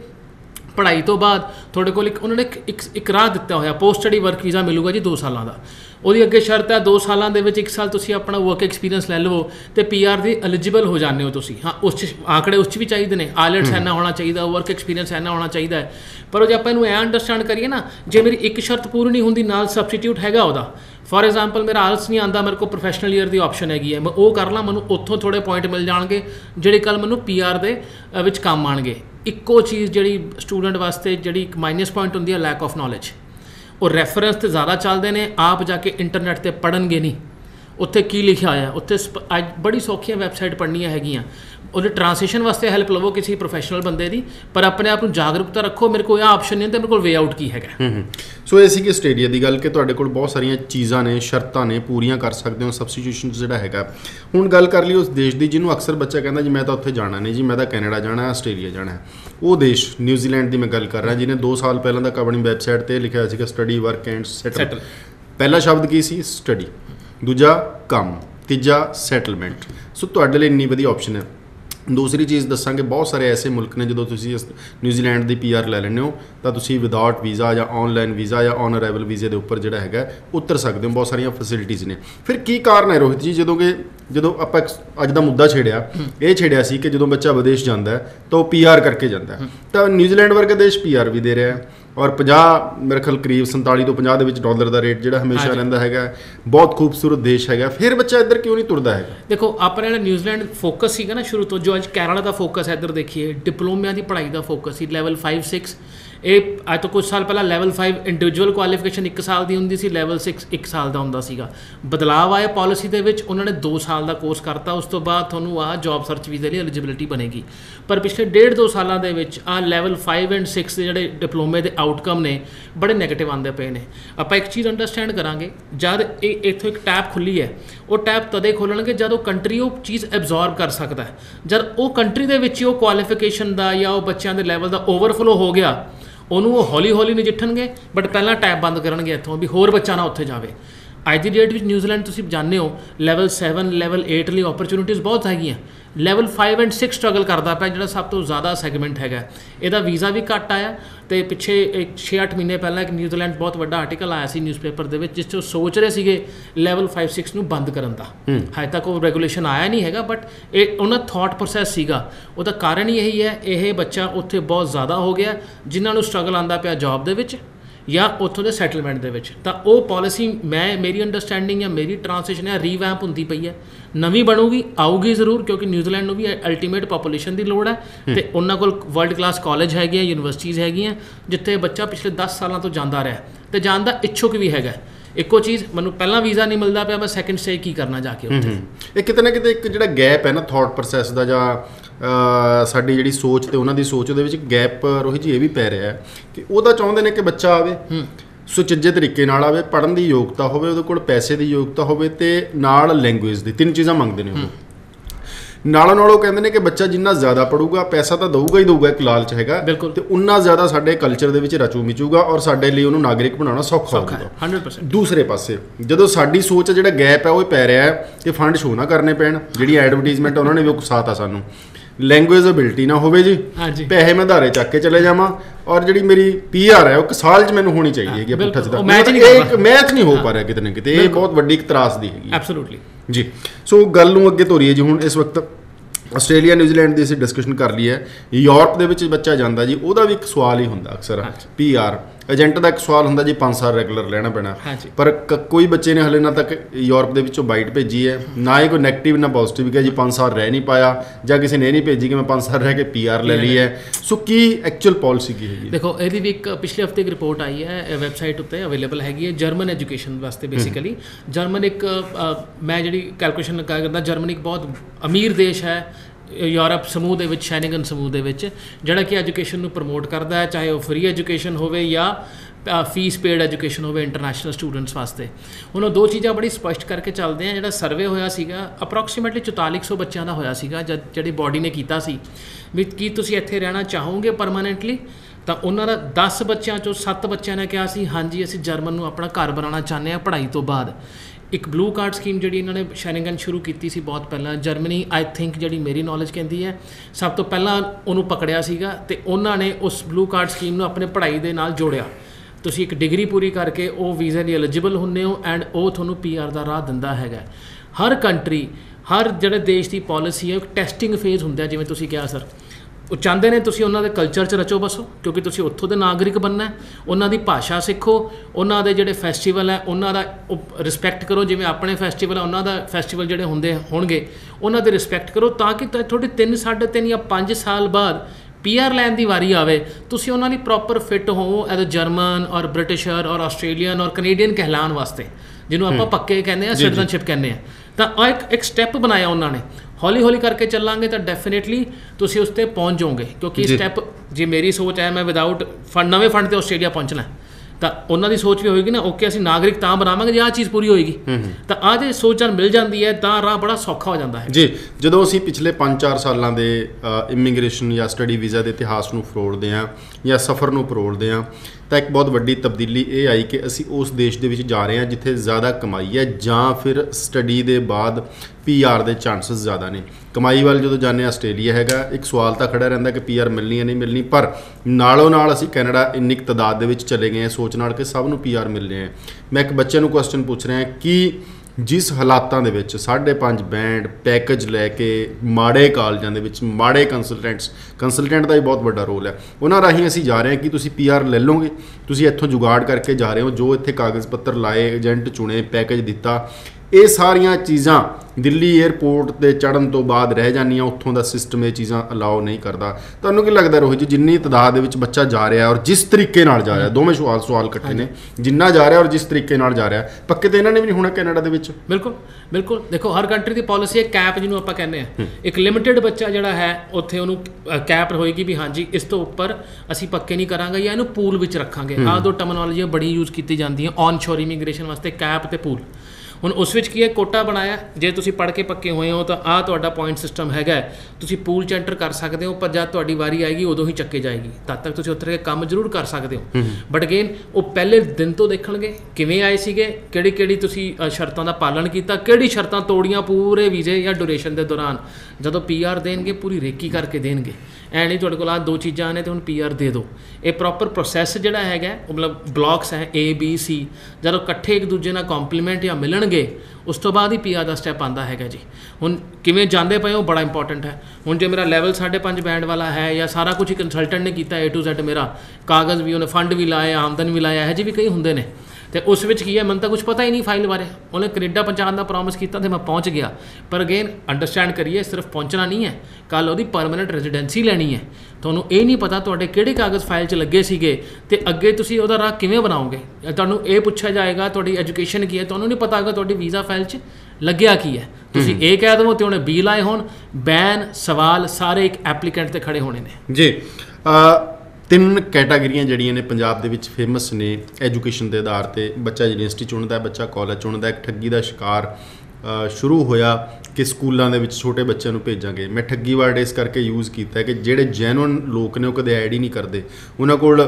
ਪੜ੍ਹਾਈ ਤੋਂ ਬਾਅਦ ਤੁਹਾਡੇ ਕੋਲ ਇੱਕ, ਉਹਨਾਂ ਨੇ ਇੱਕ- ਇੱਕ ਰਾਹ ਦਿੱਤਾ ਹੋਇਆ ਪੋਸਟ ਸਟੱਡੀ ਵਰਕ ਵੀਜ਼ਾ ਮਿਲੂਗਾ ਜੀ 2 ਸਾਲਾਂ ਦਾ। ਉਹਦੀ ਅੱਗੇ ਸ਼ਰਤ ਹੈ 2 ਸਾਲਾਂ ਦੇ ਵਿੱਚ 1 ਸਾਲ ਤੁਸੀਂ ਆਪਣਾ ਵਰਕ ਐਕਸਪੀਰੀਅੰਸ ਲੈ ਲਵੋ ਤੇ ਪੀਆਰ ਦੀ ਐਲੀਜੀਬਲ ਹੋ ਜਾਂਦੇ ਹੋ ਤੁਸੀਂ। ਹਾਂ, ਉਸ 'ਚ ਆંકੜੇ ਉਸ 'ਚ ਵੀ ਚਾਹੀਦੇ ਨੇ। ਆਇਲਟਸ ਐਨਾ ਹੋਣਾ ਚਾਹੀਦਾ ਵਰਕ ਐਕਸਪੀਰੀਅੰਸ ਐਨਾ ਹੋਣਾ ਚਾਹੀਦਾ ਹੈ। ਪਰ ਉਹ ਜੇ ਆਪਾਂ ਇਹਨੂੰ ਐ ਅੰਡਰਸਟੈਂਡ ਕਰੀਏ ਨਾ, ਜੇ ਮੇਰੀ ਇੱਕ ਸ਼ਰਤ ਪੂਰੀ ਨਹੀਂ ਹੁੰਦੀ, ਨਾਲ ਸਬਸਟੀਟਿਊਟ ਹੈਗਾ ਉਹਦਾ। ਫੋਰ ਐਗਜ਼ਾਮਪਲ ਮੇਰਾ ਆਲਸ ਨਹੀਂ ਆਂਦਾ ਮੇਰੇ ਕੋਲ ਪ੍ਰੋਫੈਸ਼ਨਲ ਈਅਰ ਦੀ ਆਪਸ਼ਨ ਹੈਗੀ ਹੈ। ਮੈਂ ਉਹ ਕਰ ਲਾਂ, ਮੈਨੂੰ ਉੱਥੋਂ ਥੋੜੇ ਪੁਆਇੰਟ ਮਿਲ ਜਾਣਗੇ, ਜਿਹੜੇ ਕੱਲ ਮੈਨੂੰ ਪੀਆਰ ਦੇ ਵਿੱਚ ਕੰਮ ਆਣਗੇ ਇੱਕੋ ਚੀਜ਼ ਜਿਹੜੀ ਸਟੂਡੈਂਟ ਵਾਸਤੇ ਜਿਹੜੀ ਇੱਕ ਮਾਈਨਸ ਪੁਆਇੰਟ ਹੁੰਦੀ ਹੈ ਲੈਕ ਆਫ ਨੌਲੇਜ ਉਹ ਰੈਫਰੈਂਸ ਤੇ ਜ਼ਿਆਦਾ ਚੱਲਦੇ ਨੇ, ਆਪ ਜਾ ਕੇ ਇੰਟਰਨੈਟ ਤੇ ਪੜਨਗੇ ਨਹੀਂ। ਉੱਥੇ ਕੀ ਲਿਖਿਆ ਹੋਇਆ? ਉੱਥੇ ਸਪ- ਅੱਜ ਬੜੀ ਸੌਖੀਆਂ ਵੈਬਸਾਈਟ ਪੜ੍ਹਨੀਆਂ ਹੈਗੀਆਂ। ਉਹਦੇ ਟ੍ਰਾਂਸਲੇਸ਼ਨ ਵਾਸਤੇ ਹੈਲਪ ਲਵੋ ਕਿਸੇ ਪ੍ਰੋਫੈਸ਼ਨਲ ਬੰਦੇ ਦੀ ਪਰ ਆਪਣੇ ਆਪ ਨੂੰ ਜਾਗਰੂਕਤਾ ਰੱਖੋ ਮੇਰੇ ਕੋਲ ਇਹ ਆਪਸ਼ਨ ਨਹੀਂ ਤੇ ਮੇਰੇ ਕੋਲ ਵੇ ਆਊਟ ਕੀ ਹੈਗਾ। ਹੂੰ ਹੂੰ। ਸੋ ਇਹ ਸੀ ਕਿ ਆਸਟ੍ਰੇਲੀਆ ਦੀ ਗੱਲ ਕਿ ਤੁਹਾਡੇ ਕੋਲ ਬਹੁਤ ਸਾਰੀਆਂ ਚੀਜ਼ਾਂ ਨੇ ਸ਼ਰਤਾਂ ਨੇ ਪੂਰੀਆਂ ਕਰ ਸਕਦੇ ਹੋ ਸਬਸਟੀਟਿਊਸ਼ਨ ਜਿਹੜਾ ਹੈਗਾ। ਹੁਣ ਗੱਲ ਕਰ ਲਈ ਉਸ ਦੇਸ਼ ਦੀ ਜਿਹਨੂੰ ਅਕਸਰ ਬੱਚਾ ਕਹਿੰਦਾ ਜੀ ਮੈਂ ਤਾਂ ਉੱਥੇ ਜਾਣਾ ਨਹੀਂ ਜੀ ਮੈਂ ਤਾਂ ਕੈਨੇਡਾ ਜਾਣਾ ਹੈ ਆਸਟ੍ਰੇਲੀਆ ਜਾਣਾ ਹੈ। ਉਹ ਦੇਸ਼ ਨਿਊਜ਼ੀਲੈਂਡ ਦੀ ਮੈਂ ਗੱਲ ਕਰ ਰਿਹਾ ਜਿਹਨੇ 2 ਸਾਲ ਪਹਿਲਾਂ ਤੱਕ ਆਪਣੀ ਵੈਬਸਾਈਟ ਤੇ ਲਿਖਿਆ ਸੀਗਾ ਸਟੱਡੀ ਵਰਕ ਐਂਡ ਸੈਟਲ. ਪਹਿਲਾ ਸ਼ਬਦ ਕੀ ਸੀ? ਸਟੱਡੀ ਦੂਜਾ ਕੰਮ। ਤੀਜਾ ਸੈਟਲਮੈਂਟ ਸੋ ਤੁਹਾਡੇ ਲਈ ਇੰਨੀ ਵਧੀਆ ਆਪਸ਼ਨ ਹੈ। ਦੂਸਰੀ ਚੀਜ਼ ਦੱਸਾਂਗੇ, ਬਹੁਤ ਸਾਰੇ ਐਸੇ ਮੁਲਕ ਨੇ ਜਦੋਂ ਤੁਸੀਂ ਇਸ ਨਿਊਜ਼ੀਲੈਂਡ ਦੀ ਪੀਆਰ ਲੈ ਲੈਂਦੇ ਹੋ, ਤਾਂ ਤੁਸੀਂ ਵਿਦਆਊਟ ਵੀਜ਼ਾ ਜਾਂ ਆਨਲਾਈਨ ਵੀਜ਼ਾ ਜਾਂ ਔਨ ਅਰਾਈਵਲ ਵੀਜ਼ੇ ਦੇ ਉੱਪਰ ਜਿਹੜਾ ਹੈਗਾ, ਉਤਰ ਸਕਦੇ ਹੋ, ਬਹੁਤ ਸਾਰੀਆਂ ਫੈਸਿਲਿਟੀਆਂ ਨੇ। ਫਿਰ ਕੀ ਕਾਰਨ ਹੈ ਰੋਹਿਤ ਜੀ, ਜਦੋਂ ਕਿ ਜਦੋਂ ਆਪਾਂ ਅੱਜ ਦਾ ਮੁੱਦਾ ਛੇੜਿਆ, ਇਹ ਛੇੜਿਆ ਸੀ ਕਿ ਜਦੋਂ ਬੱਚਾ ਵਿਦੇਸ਼ ਜਾਂਦਾ ਹੈ, ਤਾਂ ਉਹ ਪੀਆਰ ਕਰਕੇ ਜਾਂਦਾ ਹੈ। ਤਾਂ ਨਿਊਜ਼ੀਲੈਂਡ ਵਰਗਾ ਦੇਸ਼ ਪੀਆਰ ਵੀ ਦੇ ਰਿਹਾ ਹੈ। ਔਰ 50 ਮੇਰੇ ਖਿਆਲ ਕਰੀਬ 47 ਤੋਂ 50 ਦੇ ਵਿੱਚ ਡਾਲਰ ਦਾ ਰੇਟ ਜਿਹੜਾ ਹਮੇਸ਼ਾ। ਰਹਿੰਦਾ ਹੈਗਾ ਬਹੁਤ ਖੂਬਸੂਰਤ ਦੇਸ਼ ਹੈਗਾ ਫਿਰ ਬੱਚਾ ਇੱਧਰ ਕਿਉਂ ਨਹੀਂ ਤੁਰਦਾ ਹੈਗਾ ਦੇਖੋ ਆਪਣਾ ਜਿਹੜਾ ਨਿਊਜ਼ੀਲੈਂਡ ਫੋਕਸ ਸੀਗਾ ਨਾ ਸ਼ੁਰੂ ਤੋਂ ਜੋ ਅੱਜ ਕੈਨੇਡਾ ਦਾ ਫੋਕਸ ਹੈ ਇੱਧਰ ਦੇਖੀਏ ਡਿਪਲੋਮਿਆਂ ਦੀ ਪੜ੍ਹਾਈ ਦਾ ਫੋਕਸ ਸੀ ਲੈਵਲ 5 6 ਇਹ ਅੱਜ ਤੋਂ ਕੁਝ ਸਾਲ ਪਹਿਲਾਂ ਲੈਵਲ 5 ਇੰਡੀਵਿਜੂਅਲ ਕੁਆਲੀਫਿਕੇਸ਼ਨ 1 ਸਾਲ ਦੀ ਹੁੰਦੀ ਸੀ ਲੈਵਲ 6 1 ਸਾਲ ਦਾ ਹੁੰਦਾ ਸੀਗਾ। ਬਦਲਾਅ ਆਇਆ ਪਾਲਿਸੀ ਦੇ ਵਿੱਚ, ਉਹਨਾਂ ਨੇ 2 ਸਾਲ ਦਾ ਕੋਰਸ ਕਰਤਾ, ਉਸ ਤੋਂ ਬਾਅਦ ਤੁਹਾਨੂੰ ਆਹ ਜੌਬ ਸਰਚ ਵੀਜ਼ੇ ਲਈ ਐਲੀਜੀਬਿਲਿਟੀ ਬਣੇਗੀ। ਪਰ ਪਿਛਲੇ ਡੇਢ ਦੋ ਸਾਲਾਂ ਦੇ ਵਿੱਚ ਆ ਲੈਵਲ 5 ਐਂਡ 6 ਦੇ ਜਿਹੜੇ ਡਿਪਲੋਮੇ ਦੇ ਆਊਟਕਮ ਨੇ, ਬੜੇ 네ਗੇਟਿਵ ਆਉਂਦੇ ਪਏ ਨੇ। ਆਪਾਂ ਇੱਕ ਚੀਜ਼ ਅੰਡਰਸਟੈਂਡ ਕਰਾਂਗੇ, ਜਦ ਇਹ ਇੱਥੋਂ ਇੱਕ ਟੈਬ ਖੁੱਲੀ ਹੈ, ਉਹ ਟੈਬ ਤਦੇ ਖੋਲਣਗੇ ਜਦ ਉਹ ਕੰਟਰੀ ਉਹ ਚੀਜ਼ ਐਬਜ਼ੌਰਬ ਕਰ ਸਕਦਾ ਹੈ। ਜਦ ਉਹ ਕੰਟਰੀ ਦੇ ਵਿੱਚ ਹੀ ਉਹ ਕੁਆਲੀਫਿਕੇਸ਼ਨ ਦਾ ਜਾਂ ਉਹ ਬੱਚਿਆਂ ਦੇ ਲੈਵਲ ਦਾ ਓਵਰਫਲੋ ਹੋ ਗਿਆ ਉਹਨੂੰ ਉਹ ਹੌਲੀ ਹੌਲੀ ਨਜਿੱਠਣਗੇ ਬਟ ਪਹਿਲਾਂ ਟੈਪ ਬੰਦ ਕਰਨਗੇ ਇੱਥੋਂ ਵੀ ਹੋਰ ਬੱਚਾ ਨਾ ਉੱਥੇ ਜਾਵੇ। ਅੱਜ ਦੀ ਡੇਟ ਵਿੱਚ ਨਿਊਜ਼ੀਲੈਂਡ ਤੁਸੀਂ ਜਾਣਦੇ ਹੋ ਲੈਵਲ 7 ਲੈਵਲ 8 ਲਈ ਓਪਰਚ्युनिटीज ਬਹੁਤ ਹੈਗੀਆਂ। ਲੈਵਲ 5 ਐਂਡ 6 ਸਟਰਗਲ ਕਰਦਾ ਪਿਆ ਜਿਹੜਾ ਸਭ ਤੋਂ ਜ਼ਿਆਦਾ ਸੈਗਮੈਂਟ ਹੈਗਾ। ਇਹਦਾ ਵੀਜ਼ਾ ਵੀ ਘੱਟ ਆਇਆ ਤੇ ਪਿੱਛੇ 6-8 ਮਹੀਨੇ ਪਹਿਲਾਂ ਇੱਕ ਨਿਊਜ਼ੀਲੈਂਡ ਬਹੁਤ ਵੱਡਾ ਆਰਟੀਕਲ ਆਇਆ ਸੀ ਨਿਊਜ਼ਪੇਪਰ ਦੇ ਵਿੱਚ ਜਿਸ 'ਚ ਸੋਚ ਰਹੇ ਸੀਗੇ ਲੈਵਲ 5-6 ਨੂੰ ਬੰਦ ਕਰਨ ਦਾ। ਹਜੇ ਤੱਕ ਉਹ ਰੈਗੂਲੇਸ਼ਨ ਆਇਆ ਨਹੀਂ ਹੈਗਾ ਬਟ ਇਹ ਉਹਨਾਂ ਥਾਟ ਪ੍ਰੋਸੈਸ ਸੀਗਾ। ਉਹਦਾ ਕਾਰਨ ਹੀ ਇਹੀ ਹੈ ਇਹ ਬੱਚਾ ਉੱਥੇ ਬਹੁਤ ਜ਼ਿਆਦਾ ਹੋ ਗਿਆ ਜਿਨ੍ਹਾਂ ਨੂੰ ਸਟਰਗਲ ਆਂਦਾ ਪਿਆ ਜੌਬ ਦੇ ਵਿੱਚ। ਜਾਂ ਉੱਥੋਂ ਦੇ ਸੈਟਲਮੈਂਟ ਦੇ ਵਿੱਚ। ਤਾਂ ਉਹ ਪਾਲਿਸੀ ਮੈਂ ਮੇਰੀ ਅੰਡਰਸਟੈਂਡਿੰਗ ਜਾਂ ਮੇਰੀ ਟ੍ਰਾਂਸਲੇਸ਼ਨ ਹੈ ਰੀਵੈਂਪ ਹੁੰਦੀ ਪਈ ਹੈ। ਨਵੀਂ ਬਣੂਗੀ ਆਊਗੀ ਜ਼ਰੂਰ ਕਿਉਂਕਿ ਨਿਊਜ਼ੀਲੈਂਡ ਨੂੰ ਵੀ ਅਲਟੀਮੇਟ ਪੋਪੂਲੇਸ਼ਨ ਦੀ ਲੋੜ ਹੈ। ਤੇ ਉਹਨਾਂ ਕੋਲ ਵਰਲਡ ਕਲਾਸ ਕਾਲਜ ਹੈਗੇ ਆ ਯੂਨੀਵਰਸਿਟੀਜ਼ ਹੈਗੀਆਂ ਜਿੱਥੇ ਬੱਚਾ ਪਿਛਲੇ 10 ਸਾਲਾਂ ਤੋਂ ਜਾਂਦਾ ਰਿਹਾ। ਤੇ ਜਾਣ ਦਾ ਇੱਛੁਕ ਵੀ ਹੈਗਾ। ਇੱਕੋ ਚੀਜ਼ ਮੈਨੂੰ ਪਹਿਲਾਂ ਵੀਜ਼ਾ ਨਹੀਂ ਮਿਲਦਾ ਪਿਆ ਮੈਂ ਸੈਕੰਡ ਸਟੇ ਕੀ ਕਰਨਾ ਜਾ ਕੇ ਉੱਥੇ? ਇਹ ਕਿਤੇ ਨਾ ਕਿਤੇ ਇੱਕ ਜਿਹੜਾ ਗੈਪ ਹੈ ਨਾ ਥਾਟ ਪ੍ਰੋਸੈਸ ਦਾ ਜਾਂ ਸਾਡੀ ਜਿਹੜੀ ਸੋਚ ਤੇ ਉਹਨਾਂ ਦੀ ਸੋਚ ਦੇ ਵਿੱਚ ਗੈਪ ਰੋਹਿਤ ਜੀ ਇਹ ਵੀ ਪੈ ਰਿਹਾ ਹੈ ਕਿ ਉਹਦਾ ਚਾਹੁੰਦੇ ਨੇ ਕਿ ਬੱਚਾ ਆਵੇ ਸੁਚੱਜੇ ਤਰੀਕੇ ਨਾਲ ਆਵੇ ਪੜਨ ਦੀ ਯੋਗਤਾ ਹੋਵੇ ਉਹਦੇ ਕੋਲ ਪੈਸੇ ਦੀ ਯੋਗਤਾ ਹੋਵੇ ਤੇ ਨਾਲ ਲੈਂਗੁਏਜ ਦੀ ਤਿੰਨ ਚੀਜ਼ਾਂ ਮੰਗਦੇ ਨੇ ਉਹ। ਨਾਲੋਂ ਨਾਲ ਉਹ ਕਹਿੰਦੇ ਨੇ ਕਿ ਬੱਚਾ ਜਿੰਨਾ ਜ਼ਿਆਦਾ ਪੜੂਗਾ ਪੈਸਾ ਤਾਂ ਦਊਗਾ ਹੀ ਦਊਗਾ ਇੱਕ ਲਾਲਚ ਹੈਗਾ। ਤੇ ਉਨਾ ਜ਼ਿਆਦਾ ਸਾਡੇ ਕਲਚਰ ਦੇ ਵਿੱਚ ਰਚੂ ਮਿਚੂਗਾ ਔਰ ਸਾਡੇ ਲਈ ਉਹਨੂੰ ਨਾਗਰਿਕ ਬਣਾਉਣਾ ਸੌਖਾ ਹੋਊਗਾ। ਹੈ 100% ਦੂਸਰੇ ਪਾਸੇ ਜਦੋਂ ਸਾਡੀ ਸੋਚ ਜਿਹੜਾ ਗੈਪ ਹੈ ਉਹ ਪੈ ਰਿਹਾ ਹੈ ਕਿ ਫੰਡ ਸ਼ੋ ਨਾ ਕਰਨੇ ਪੈਣ ਜਿਹੜੀ ਐਡਵਰਟਾਈਜ਼ਮੈਂਟ ਉਹਨਾਂ ਨੇ ਵੀ ਉਕਸਾਤਾ ਸਾਨੂੰ। ਲੈਂਗੁਏਜ ਅਬਿਲਿਟੀ ਨਾ ਹੋਵੇ ਜੀ। ਪੈਸੇ ਮੈਂ ਧਾਰੇ ਚੱਕ ਕੇ ਚਲੇ ਜਾਵਾਂ ਔਰ ਜਿਹੜੀ ਮੇਰੀ ਪੀਆਰ ਹੈ ਉਹ ਸਾਲ 'ਚ ਮੈਨੂੰ ਹੋਣੀ ਚਾਹੀਦੀ ਹੈਗੀ ਪੁੱਠਾ ਸਿੱਧਾ। ਇਹ ਮੈਚ ਨਹੀਂ ਹੋ ਪਾ ਰਿਹਾ ਕਿਤੇ ਨਾ ਕਿਤੇ। ਇਹ ਬਹੁਤ ਵੱਡੀ ਇੱਕ ਤਰਾਸ ਦੀ ਹੈਗੀ। ਐਬਸੋਲੂਟਲੀ ਜੀ। ਸੋ ਗੱਲ ਨੂੰ ਅੱਗੇ ਤੋਰੀਏ ਜੀ ਹੁਣ ਇਸ ਵਕਤ ਆਸਟ੍ਰੇਲੀਆ ਨਿਊਜ਼ੀਲੈਂਡ ਦੀ ਅਸੀਂ ਡਿਸਕਸ਼ਨ ਕਰ ਲਈ ਹੈ। ਯੂਰਪ ਦੇ ਵਿੱਚ ਬੱਚਾ ਜਾਂਦਾ ਜੀ ਉਹਦਾ ਵੀ ਇੱਕ ਸਵਾਲ ਹੀ ਹੁੰਦਾ ਅਕਸਰ। ਪੀਆਰ ਏਜੰਟ ਦਾ ਇੱਕ ਸਵਾਲ ਹੁੰਦਾ ਜੀ 5 ਸਾਲ ਰੈਗੂਲਰ ਲੈਣਾ ਪੈਣਾ। ਪਰ ਕੋਈ ਬੱਚੇ ਨੇ ਹਲੇ ਨਾ ਤੱਕ ਯੂਰਪ ਦੇ ਵਿੱਚੋਂ ਬਾਈਟ ਭੇਜੀ ਹੈ। ਨਾ ਹੀ ਕੋਈ 네ਗੇਟਿਵ ਨਾ ਪੋਜ਼ਿਟਿਵ ਕਿ ਜੀ 5 ਸਾਲ ਰਹਿ ਨਹੀਂ ਪਾਇਆ। ਜਾਂ ਕਿਸੇ ਨੇ ਨਹੀਂ ਭੇਜੀ ਕਿ ਮੈਂ 5 ਸਾਲ ਰਹਿ ਕੇ ਪੀਆਰ ਲੈ ਲਈ ਹੈ। ਸੋ ਕੀ ਐਕਚੁਅਲ ਪਾਲਿਸੀ ਕੀ ਹੈਗੀ? ਦੇਖੋ ਇਹਦੀ ਵੀ ਇੱਕ ਪਿਛਲੇ ਹਫ਼ਤੇ ਇੱਕ ਰਿਪੋਰਟ ਆਈ ਹੈ ਵੈਬਸਾਈਟ ਉੱਤੇ ਅਵੇਲੇਬਲ ਹੈਗੀ ਹੈ ਜਰਮਨ ਐਜੂਕੇਸ਼ਨ ਵਾਸਤੇ ਬੇਸਿਕਲੀ ਜਰਮਨ ਇੱਕ ਮੈਂ ਜਿਹੜੀ ਕੈਲਕੂਲੇਸ਼ਨ ਕਰਦਾ ਜਰਮਨੀ ਇੱਕ ਬਹੁਤ ਅਮੀਰ ਦੇਸ਼ ਹੈ। ਯੂਰਪ ਸਮੂਹ ਦੇ ਵਿੱਚ, ਸ਼ੈਨਿੰਗਨ ਸਮੂਹ ਦੇ ਵਿੱਚ, ਜਿਹੜਾ ਕਿ ਐਜੂਕੇਸ਼ਨ ਨੂੰ ਪ੍ਰਮੋਟ ਕਰਦਾ ਹੈ, ਚਾਹੇ ਉਹ ਫ੍ਰੀ ਐਜੂਕੇਸ਼ਨ ਹੋਵੇ ਜਾਂ ਫੀਸ ਪੇਡ ਐਜੂਕੇਸ਼ਨ ਹੋਵੇ ਇੰਟਰਨੈਸ਼ਨਲ ਸਟੂਡੈਂਟਸ ਵਾਸਤੇ। ਹੁਣ ਦੋ ਚੀਜ਼ਾਂ ਬੜੀ ਸਪਸ਼ਟ ਕਰਕੇ ਚੱਲਦੇ ਆ। ਜਿਹੜਾ ਸਰਵੇ ਹੋਇਆ ਸੀਗਾ ਅਪਰੋਕਸੀਮੇਟਲੀ 4400 ਬੱਚਿਆਂ ਦਾ ਹੋਇਆ ਸੀਗਾ, ਜਦ ਜਿਹੜੀ ਬਾਡੀ ਨੇ ਕੀਤਾ ਸੀ। ਵੀ ਕੀ ਤੁਸੀਂ ਇੱਥੇ ਰਹਿਣਾ ਚਾਹੋਗੇ ਪਰਮਾਨੈਂਟਲੀ ਤਾਂ ਉਹਨਾਂ ਦਾ 10 ਬੱਚਿਆਂ ਚੋਂ 7 ਬੱਚਿਆਂ ਨੇ ਕਿਹਾ ਸੀ, ਹਾਂਜੀ, ਅਸੀਂ ਜਰਮਨ ਨੂੰ ਆਪਣਾ ਘਰ ਬਣਾਉਣਾ ਚਾਹੁੰਦੇ ਹਾਂ ਪੜ੍ਹਾਈ ਤੋਂ ਬਾਅਦ। ਇੱਕ ਬਲੂ ਕਾਰਡ ਸਕੀਮ ਜਿਹੜੀ ਇਹਨਾਂ ਨੇ ਸ਼ੈਨਿੰਗਨ ਸ਼ੁਰੂ ਕੀਤੀ ਸੀ ਬਹੁਤ ਪਹਿਲਾਂ। ਜਰਮਨੀ ਆਈ ਥਿੰਕ ਜਿਹੜੀ ਮੇਰੀ ਨੌਲੇਜ ਕਹਿੰਦੀ ਹੈ ਸਭ ਤੋਂ ਪਹਿਲਾਂ ਉਹਨੂੰ ਪਕੜਿਆ ਸੀਗਾ ਤੇ ਉਹਨਾਂ ਨੇ ਉਸ ਬਲੂ ਕਾਰਡ ਸਕੀਮ ਨੂੰ ਆਪਣੇ ਪੜ੍ਹਾਈ ਦੇ ਨਾਲ ਜੋੜਿਆ। ਤੁਸੀਂ ਇੱਕ ਡਿਗਰੀ ਪੂਰੀ ਕਰਕੇ ਉਹ ਵੀਜ਼ੇ ਲਈ ਐਲੀਜੀਬਲ ਹੁੰਦੇ ਹੋ ਐਂਡ ਉਹ ਤੁਹਾਨੂੰ ਪੀਆਰ ਦਾ ਰਾਹ ਦਿੰਦਾ ਹੈਗਾ। ਹਰ ਕੰਟਰੀ ਹਰ ਜਿਹੜੇ ਦੇਸ਼ ਦੀ ਪਾਲਿਸੀ ਹੈ ਇੱਕ ਟੈਸਟਿੰਗ ਫੇਜ਼ ਹੁੰਦਾ ਹੈ, ਜਿਵੇਂ ਤੁਸੀਂ ਕਿਹਾ ਸਰ ਉਹ ਚਾਹੁੰਦੇ ਨੇ ਤੁਸੀਂ ਉਹਨਾਂ ਦੇ ਕਲਚਰ 'ਚ ਰਚੋ ਬਸੋ ਕਿਉਂਕਿ ਤੁਸੀਂ ਉੱਥੋਂ ਦੇ ਨਾਗਰਿਕ ਬਣਨਾ ਹੈ ਉਹਨਾਂ ਦੀ ਭਾਸ਼ਾ ਸਿੱਖੋ ਉਹਨਾਂ ਦੇ ਜਿਹੜੇ ਫੈਸਟੀਵਲ ਹੈ ਉਹਨਾਂ ਦਾ ਰਿਸਪੈਕਟ ਕਰੋ ਜਿਵੇਂ ਆਪਣੇ ਫੈਸਟੀਵਲ ਹੈ ਉਹਨਾਂ ਦਾ ਫੈਸਟੀਵਲ ਜਿਹੜੇ ਹੁੰਦੇ ਹੋਣਗੇ ਉਹਨਾਂ ਦੇ ਰਿਸਪੈਕਟ ਕਰੋ ਤਾਂ ਕਿ ਤੁਹਾ- ਤੁਹਾਡੇ 3 3.5 ਜਾਂ 5 ਸਾਲ ਬਾਅਦ ਪੀਆਰ ਲੈਣ ਦੀ ਵਾਰੀ ਆਵੇ। ਤੁਸੀਂ ਉਹਨਾਂ ਲਈ ਪ੍ਰੋਪਰ ਫਿੱਟ ਹੋਵੋ ਐਜ਼ ਅ ਜਰਮਨ ਔਰ ਬ੍ਰਿਟਿਸ਼ਰ ਔਰ ਆਸਟ੍ਰੇਲੀਅਨ ਔਰ ਕੈਨੇਡੀਅਨ ਕਹਿਲਾਉਣ ਵਾਸਤੇ ਜਿਹਨੂੰ ਆਪਾਂ ਪੱਕੇ ਕਹਿੰਦੇ ਆ ਸਿਟੀਜ਼ਨਸ਼ਿਪ ਕਹਿੰਦੇ ਆ। ਤਾਂ ਇੱਕ ਇੱਕ ਸਟੈਪ ਬਣਾਇਆ ਉਹਨਾਂ ਨੇ। ਹੌਲੀ ਹੌਲੀ ਕਰਕੇ ਚੱਲਾਂਗੇ ਤਾਂ ਡੈਫੀਨਿਟਲੀ ਤੁਸੀਂ ਉਸ ਤੇ ਪਹੁੰਚ ਜਾਓਗੇ। ਕਿਉਂਕਿ। ਸਟੈਪ ਜੇ ਮੇਰੀ ਸੋਚ ਹੈ ਮੈਂ ਵਿਦਆਊਟ ਫੰਡ ਨਵੇਂ ਫੰਡ ਤੇ ਆਸਟ੍ਰੇਲੀਆ ਪਹੁੰਚਣਾ ਤਾਂ ਉਹਨਾਂ ਦੀ ਸੋਚ ਵੀ ਹੋਏਗੀ ਨਾ ਓਕੇ ਅਸੀਂ ਨਾਗਰਿਕ ਤਾਂ ਬਣਾਵਾਂਗੇ ਜੇ ਆਹ ਚੀਜ਼ ਪੂਰੀ ਹੋਏਗੀ। ਤਾਂ ਆਹ ਜੇ ਸੋਚ ਜਦ ਮਿਲ ਜਾਂਦੀ ਹੈ ਤਾਂ ਰਾਹ ਬੜਾ ਸੌਖਾ ਹੋ ਜਾਂਦਾ ਹੈ। ਜੀ ਜਦੋਂ ਅਸੀਂ ਪਿਛਲੇ 5-4 ਸਾਲਾਂ ਦੇ ਇਮੀਗ੍ਰੇਸ਼ਨ ਜਾਂ ਸਟੱਡੀ ਵੀਜ਼ਾ ਦੇ ਇਤਿਹਾਸ ਨੂੰ ਫਰੋੜਦੇ ਹਾਂ ਜਾਂ ਸਫ਼ਰ ਨੂੰ ਫਰੋੜਦੇ ਹਾਂ ਤਾਂ ਇੱਕ ਬਹੁਤ ਵੱਡੀ ਤਬਦੀਲੀ ਇਹ ਆਈ ਕਿ ਅਸੀਂ ਉਸ ਦੇਸ਼ ਦੇ ਵਿੱਚ ਜਾ ਰਹੇ ਹਾਂ ਜਿੱਥੇ ਜ਼ਿਆਦਾ ਕਮਾਈ ਹੈ ਜਾਂ ਫਿਰ ਸਟੱਡੀ ਦੇ ਬਾਅਦ ਪੀਆਰ ਦੇ ਚਾਂਸਸ ਜ਼ਿਆਦਾ ਨੇ। ਕਮਾਈ ਵੱਲ ਜਦੋਂ ਜਾਂਦੇ ਹਾਂ, ਆਸਟ੍ਰੇਲੀਆ ਹੈਗਾ, ਇੱਕ ਸਵਾਲ ਤਾਂ ਖੜਾ ਰਹਿੰਦਾ ਕਿ ਪੀਆਰ ਮਿਲਣੀ ਹੈ ਨਹੀਂ ਮਿਲਣੀ ਪਰ ਨਾਲੋਂ ਨਾਲ ਅਸੀਂ ਕੈਨੇਡਾ ਇੰਨੀ ਕੁ ਤਾਦਾਦ ਦੇ ਵਿੱਚ ਚਲੇ ਗਏ ਹਾਂ, ਸੋਚ ਨਾਲ ਕਿ ਸਭ ਨੂੰ ਪੀਆਰ ਮਿਲਣੇ ਹੈ। ਮੈਂ ਇੱਕ ਬੱਚੇ ਨੂੰ ਕੁਐਸਚਨ ਪੁੱਛ ਰਿਹਾ ਕਿ ਜਿਸ ਹਾਲਾਤਾਂ ਦੇ ਵਿੱਚ 5.5 ਬੈਂਡ ਪੈਕੇਜ ਲੈ ਕੇ ਮਾੜੇ ਕਾਲਜਾਂ ਦੇ ਵਿੱਚ ਮਾੜੇ ਕੰਸਲਟੈਂਟਸ ਕੰਸਲਟੈਂਟ ਦਾ ਵੀ ਬਹੁਤ ਵੱਡਾ ਰੋਲ ਹੈ। ਉਹਨਾਂ ਰਾਹੀਂ ਅਸੀਂ ਜਾ ਰਹੇ ਹਾਂ ਕਿ ਤੁਸੀਂ ਪੀਆਰ ਲੈ ਲਓਗੇ। ਤੁਸੀਂ ਇੱਥੋਂ ਜੁਗਾੜ ਕਰਕੇ ਜਾ ਰਹੇ ਹੋ। ਜੋ ਇੱਥੇ ਕਾਗਜ਼ ਪੱਤਰ ਲਾਏ ਏਜੰਟ ਚੁਣੇ ਪੈਕੇਜ ਦਿੱਤਾ ਇਹ ਸਾਰੀਆਂ ਚੀਜ਼ਾਂ ਦਿੱਲੀ 에ਅਰਪੋਰਟ ਤੇ ਚੜਨ ਤੋਂ ਬਾਅਦ ਰਹਿ ਜਾਂਦੀਆਂ ਉੱਥੋਂ ਦਾ ਸਿਸਟਮ ਇਹ ਚੀਜ਼ਾਂ ਅਲਾਉ ਨਹੀਂ ਕਰਦਾ। ਤੁਹਾਨੂੰ ਕੀ ਲੱਗਦਾ ਰੋਹਿਤ ਜੀ ਜਿੰਨੀ ਤਦਾਦ ਦੇ ਵਿੱਚ ਬੱਚਾ ਜਾ ਰਿਹਾ ਔਰ ਜਿਸ ਤਰੀਕੇ ਨਾਲ ਜਾ ਰਿਹਾ ਦੋਵੇਂ ਸਵਾਲ ਸਵਾਲ ਇਕੱਠੇ ਨੇ। ਜਿੰਨਾ ਜਾ ਰਿਹਾ ਔਰ ਜਿਸ ਤਰੀਕੇ ਨਾਲ ਜਾ ਰਿਹਾ ਪੱਕੇ ਤੇ ਇਹਨਾਂ ਨੇ ਵੀ ਨਹੀਂ ਹੋਣਾ ਕੈਨੇਡਾ ਦੇ ਵਿੱਚ? ਬਿਲਕੁਲ ਬਿਲਕੁਲ। ਦੇਖੋ ਹਰ ਕੰਟਰੀ ਦੀ ਪਾਲਿਸੀ ਹੈ ਕੈਪ ਜਿਹਨੂੰ ਆਪਾਂ ਕਹਿੰਦੇ ਆ ਇੱਕ ਲਿਮਿਟਿਡ ਬੱਚਾ ਜਿਹੜਾ ਹੈ ਉੱਥੇ ਉਹਨੂੰ ਕੈਪ ਹੋਏਗੀ ਵੀ ਹਾਂਜੀ ਇਸ ਤੋਂ ਉੱਪਰ ਅਸੀਂ ਪੱਕੇ ਨਹੀਂ ਕਰਾਂਗੇ ਜਾਂ ਇਹਨੂੰ ਪੂਲ ਵਿੱਚ ਰੱਖਾਂਗੇ। ਆਹ ਦੋ ਟਰਮੀਨੋਲੋਜੀਆਂ ਬੜੀ ਯੂਜ਼ ਕੀਤੀ ਜਾਂਦੀਆਂ ਔਨ ਸ਼ੋਰ ਇਮੀਗ੍ਰੇਸ਼ਨ ਵਾਸਤੇ ਕੈਪ ਤੇ ਪੂਲ ਹੁਣ ਉਸ ਵਿੱਚ ਕੀ ਹੈ? ਕੋਟਾ ਬਣਾਇਆ। ਜੇ ਤੁਸੀਂ ਪੜ੍ਹ ਕੇ ਪੱਕੇ ਹੋਏ ਹੋ ਤਾਂ ਆਹ ਤੁਹਾਡਾ ਪੁਆਇੰਟ ਸਿਸਟਮ ਹੈਗਾ। ਤੁਸੀਂ ਪੂਲ ਚ ਐਂਟਰ ਕਰ ਸਕਦੇ ਹੋ ਪਰ ਜਦ ਤੁਹਾਡੀ ਵਾਰੀ ਆਏਗੀ ਉਦੋਂ ਹੀ ਚੱਕੇ ਜਾਏਗੀ। ਤਦ ਤੱਕ ਤੁਸੀਂ ਉੱਤਰ ਕੇ ਕੰਮ ਜ਼ਰੂਰ ਕਰ ਸਕਦੇ ਹੋ। ਬਟ ਅਗੇਨ ਉਹ ਪਹਿਲੇ ਦਿਨ ਤੋਂ ਦੇਖਣਗੇ ਕਿਵੇਂ ਆਏ ਸੀਗੇ ਕਿਹੜੀ ਕਿਹੜੀ ਤੁਸੀਂ ਸ਼ਰਤਾਂ ਦਾ ਪਾਲਣ ਕੀਤਾ ਕਿਹੜੀ ਸ਼ਰਤਾਂ ਤੋੜੀਆਂ ਪੂਰੇ ਵੀਜ਼ੇ ਜਾਂ ਡਿਊਰੇਸ਼ਨ ਦੇ ਦੌਰਾਨ। ਜਦੋਂ ਪੀਆਰ ਦੇਣਗੇ ਪੂਰੀ ਰੇਕੀ ਕਰਕੇ ਦੇਣਗੇ। ਐ ਨਹੀਂ ਤੁਹਾਡੇ ਕੋਲ ਆ ਦੋ ਚੀਜ਼ਾਂ ਨੇ ਤੇ ਹੁਣ ਪੀਆਰ ਦੇ ਦਿਓ। ਇਹ ਪ੍ਰੋਪਰ ਪ੍ਰੋਸੈਸ ਜਿਹੜਾ ਹੈਗਾ ਮਤਲਬ ਬਲੌਕਸ ਹੈ A B C ਜਦੋਂ ਇਕੱਠੇ ਇੱਕ ਦੂਜੇ ਨਾਲ ਕੰਪਲੀਮੈਂਟ ਜਾਂ ਮਿਲਣਗੇ ਉਸ ਤੋਂ ਬਾਅਦ ਹੀ ਪੀਆਰ ਦਾ ਸਟੈਪ ਆਂਦਾ ਹੈਗਾ ਜੀ। ਹੁਣ ਕਿਵੇਂ ਜਾਂਦੇ ਪਏ ਉਹ ਬੜਾ ਇੰਪੋਰਟੈਂਟ ਹੈ। ਹੁਣ ਜੇ ਮੇਰਾ ਲੈਵਲ 5.5 ਬੈਂਡ ਵਾਲਾ ਹੈ ਜਾਂ ਸਾਰਾ ਕੁਝ ਹੀ ਕੰਸਲਟੈਂਟ ਨੇ ਕੀਤਾ A to Z ਮੇਰਾ, ਕਾਗਜ਼ ਵੀ ਉਹਨੇ ਫੰਡ ਵੀ ਲਾਏ, ਆਮਦਨ ਵੀ ਲਾਇਆ ਹੈ ਜੀ ਵੀ ਕਈ ਹੁੰਦੇ ਨੇ। ਤੇ ਉਸ ਵਿੱਚ ਕੀ ਹੈ ਮੈਨੂੰ ਤਾਂ ਕੁਝ ਪਤਾ ਹੀ ਨਹੀਂ ਫਾਈਲ ਬਾਰੇ। ਉਹਨੇ ਕੈਨੇਡਾ ਪਹੁੰਚਾਉਣ ਦਾ ਪ੍ਰੋਮਿਸ ਕੀਤਾ ਤੇ ਮੈਂ ਪਹੁੰਚ ਗਿਆ। ਪਰ ਅਗੇਨ ਅੰਡਰਸਟੈਂਡ ਕਰੀਏ ਸਿਰਫ ਪਹੁੰਚਣਾ ਨਹੀਂ ਹੈ। ਕੱਲ ਉਹਦੀ ਪਰਮਨੈਂਟ ਰੈਜ਼ੀਡੈਂਸੀ ਲੈਣੀ ਹੈ। ਤੁਹਾਨੂੰ ਇਹ ਨਹੀਂ ਪਤਾ ਤੁਹਾਡੇ ਕਿਹੜੇ ਕਾਗਜ਼ ਫਾਈਲ 'ਚ ਲੱਗੇ ਸੀਗੇ ਤੇ ਅੱਗੇ ਤੁਸੀਂ ਉਹਦਾ ਰਾਹ ਕਿਵੇਂ ਬਣਾਓਗੇ। ਤੁਹਾਨੂੰ ਇਹ ਪੁੱਛਿਆ ਜਾਏਗਾ ਤੁਹਾਡੀ ਐਜੂਕੇਸ਼ਨ ਕੀ ਹੈ ਤੁਹਾਨੂੰ ਨਹੀਂ ਪਤਾ ਹੋਗਾ ਤੁਹਾਡੀ ਵੀਜ਼ਾ ਫਾਈਲ 'ਚ ਲੱਗਿਆ ਕੀ ਹੈ। ਤੁਸੀਂ ਇਹ ਕਹਿ ਦਵੋ ਤੇ ਉਹਨੇ ਬੀ ਲਾਏ ਹੋਣ। ਬੈਨ ਸਵਾਲ ਸਾਰੇ ਇੱਕ ਐਪਲੀਕੈਂਟ ਤੇ ਖੜੇ ਹੋਣੇ ਨੇ। ਜੀ। ਤਿੰਨ ਕੈਟਾਗਰੀਆਂ ਜਿਹੜੀਆਂ ਨੇ ਪੰਜਾਬ ਦੇ ਵਿੱਚ ਫੇਮਸ ਨੇ ਐਜੂਕੇਸ਼ਨ ਦੇ ਆਧਾਰ ਤੇ ਬੱਚਾ ਯੂਨੀਵਰਸਿਟੀ ਚੁਣਦਾ ਬੱਚਾ ਕਾਲਜ ਚੁਣਦਾ ਇੱਕ ਠੱਗੀ ਦਾ ਸ਼ਿਕਾਰ ਸ਼ੁਰੂ ਹੋਇਆ ਕਿ ਸਕੂਲਾਂ ਦੇ ਵਿੱਚ ਛੋਟੇ ਬੱਚਿਆਂ ਨੂੰ ਭੇਜਾਂਗੇ ਮੈਂ ਠੱਗੀ ਵਰਡ ਇਸ ਕਰਕੇ ਯੂਜ਼ ਕੀਤਾ ਕਿ ਜਿਹੜੇ ਜੈਨੂਇਨ ਲੋਕ ਨੇ ਉਹ ਕਦੇ ਐਡ ਹੀ ਨਹੀਂ ਕਰਦੇ। ਉਹਨਾਂ ਕੋਲ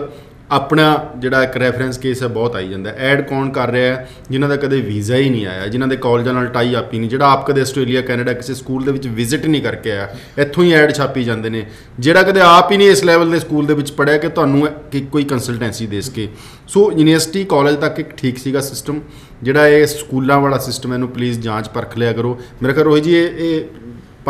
ਆਪਣਾ ਜਿਹੜਾ ਇੱਕ ਰੈਫਰੈਂਸ ਕੇਸ ਹੈ, ਬਹੁਤ ਆਈ ਜਾਂਦਾ ਐਡ ਕੌਣ ਕਰ ਰਿਹਾ ਹੈ? ਜਿਨ੍ਹਾਂ ਦਾ ਕਦੇ ਵੀਜ਼ਾ ਹੀ ਨਹੀਂ ਆਇਆ, ਜਿਨ੍ਹਾਂ ਦੇ ਕਾਲਜਾਂ ਨਾਲ ਟਾਈ ਅਪ ਹੀ ਨਹੀਂ, ਜਿਹੜਾ ਆਪ ਕਦੇ ਆਸਟ੍ਰੇਲੀਆ, ਕੈਨੇਡਾ ਕਿਸੇ ਸਕੂਲ ਦੇ ਵਿੱਚ ਵਿਜ਼ਿਟ ਨਹੀਂ ਕਰਕੇ ਆਇਆ, ਇੱਥੋਂ ਹੀ ਐਡ ਛਾਪੀ ਜਾਂਦੇ ਨੇ। ਜਿਹੜਾ ਕਦੇ ਆਪ ਹੀ ਨਹੀਂ ਇਸ ਲੈਵਲ ਦੇ ਸਕੂਲ ਦੇ ਵਿੱਚ ਪੜਿਆ ਕਿ ਤੁਹਾਨੂੰ ਕੋਈ ਕੰਸਲਟੈਂਸੀ ਦੇ ਸਕੇ। ਸੋ ਯੂਨੀਵਰਸਿਟੀ ਕਾਲਜ ਤੱਕ ਇੱਕ ਠੀਕ ਸੀਗਾ ਸਿਸਟਮ ਜਿਹੜਾ ਇਹ ਸਕੂਲਾਂ ਵਾਲਾ ਸਿਸਟਮ ਇਹਨੂੰ ਪਲੀਜ਼ ਜਾਂਚ ਪਰਖ ਲਿਆ ਕਰੋ। ਮੇਰੇ ਖਿਆਲ ਰੋਹਿਤ ਜੀ, ਇਹ ਇਹ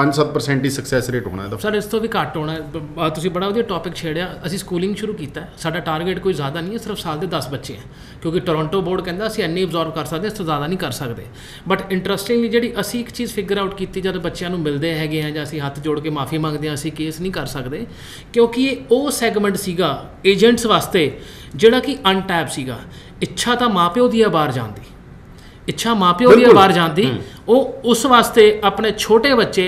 5-7% ਹੀ ਸਕਸੈਸ ਰੇਟ ਹੋਣਾ ਇਹਦਾ। ਸਰ, ਇਸ ਤੋਂ ਵੀ ਘੱਟ ਹੋਣਾ ਹੈ। ਬ- ਤੁਸੀਂ ਬੜਾ ਵਧੀਆ ਟੌਪਿਕ ਛੇੜਿਆ। ਅਸੀਂ ਸਕੂਲਿੰਗ ਸ਼ੁਰੂ ਕੀਤਾ ਹੈ। ਸਾਡਾ ਟਾਰਗੇਟ ਕੋਈ ਜ਼ਿਆਦਾ ਨਹੀਂ ਹੈ, ਸਿਰਫ ਸਾਲ ਦੇ 10 ਬੱਚੇ ਹੈ। ਕਿਉਂਕਿ ਟੋਰਾਂਟੋ ਬੋਰਡ ਕਹਿੰਦਾ ਅਸੀਂ ਇੰਨੀ ਅਬਜ਼ੌਰਬ ਕਰ ਸਕਦੇ ਹਾਂ, ਇਸ ਤੋਂ ਜ਼ਿਆਦਾ ਨਹੀਂ ਕਰ ਸਕਦੇ। ਬਟ ਇੰਟਰਸਟਿੰਗਲੀ ਜਿਹੜੀ ਅਸੀਂ ਇੱਕ ਚੀਜ਼ ਫਿਗਰ ਆਊਟ ਕੀਤੀ, ਜਦ ਬੱਚਿਆਂ ਨੂੰ ਮਿਲਦੇ ਹੈਗੇ ਆ ਜਾਂ ਅਸੀਂ ਹੱਥ ਜੋੜ ਕੇ ਮਾਫੀ ਮੰਗਦੇ ਹਾਂ, ਅਸੀਂ ਕੇਸ ਨਹੀਂ ਕਰ ਸਕਦੇ। ਕਿਉਂਕਿ ਇਹ ਉਹ ਸੈਗਮੈਂਟ ਸੀਗਾ ਏਜੰਟਸ ਵਾਸਤੇ ਜਿਹੜਾ ਕਿ ਅਨਟੈਪ ਸੀਗਾ। ਇੱਛਾ ਤਾਂ ਮਾਪਿਓ ਦੀ ਹੈ ਬਾਹਰ ਜਾਣ ਦੀ। ਇੱਛਾ ਮਾਪਿਓ ਦੀ। ਬਾਹਰ ਜਾਣ ਦੀ ਉਹ ਉਸ ਵਾਸਤੇ ਆਪਣੇ ਛੋਟੇ ਬੱਚੇ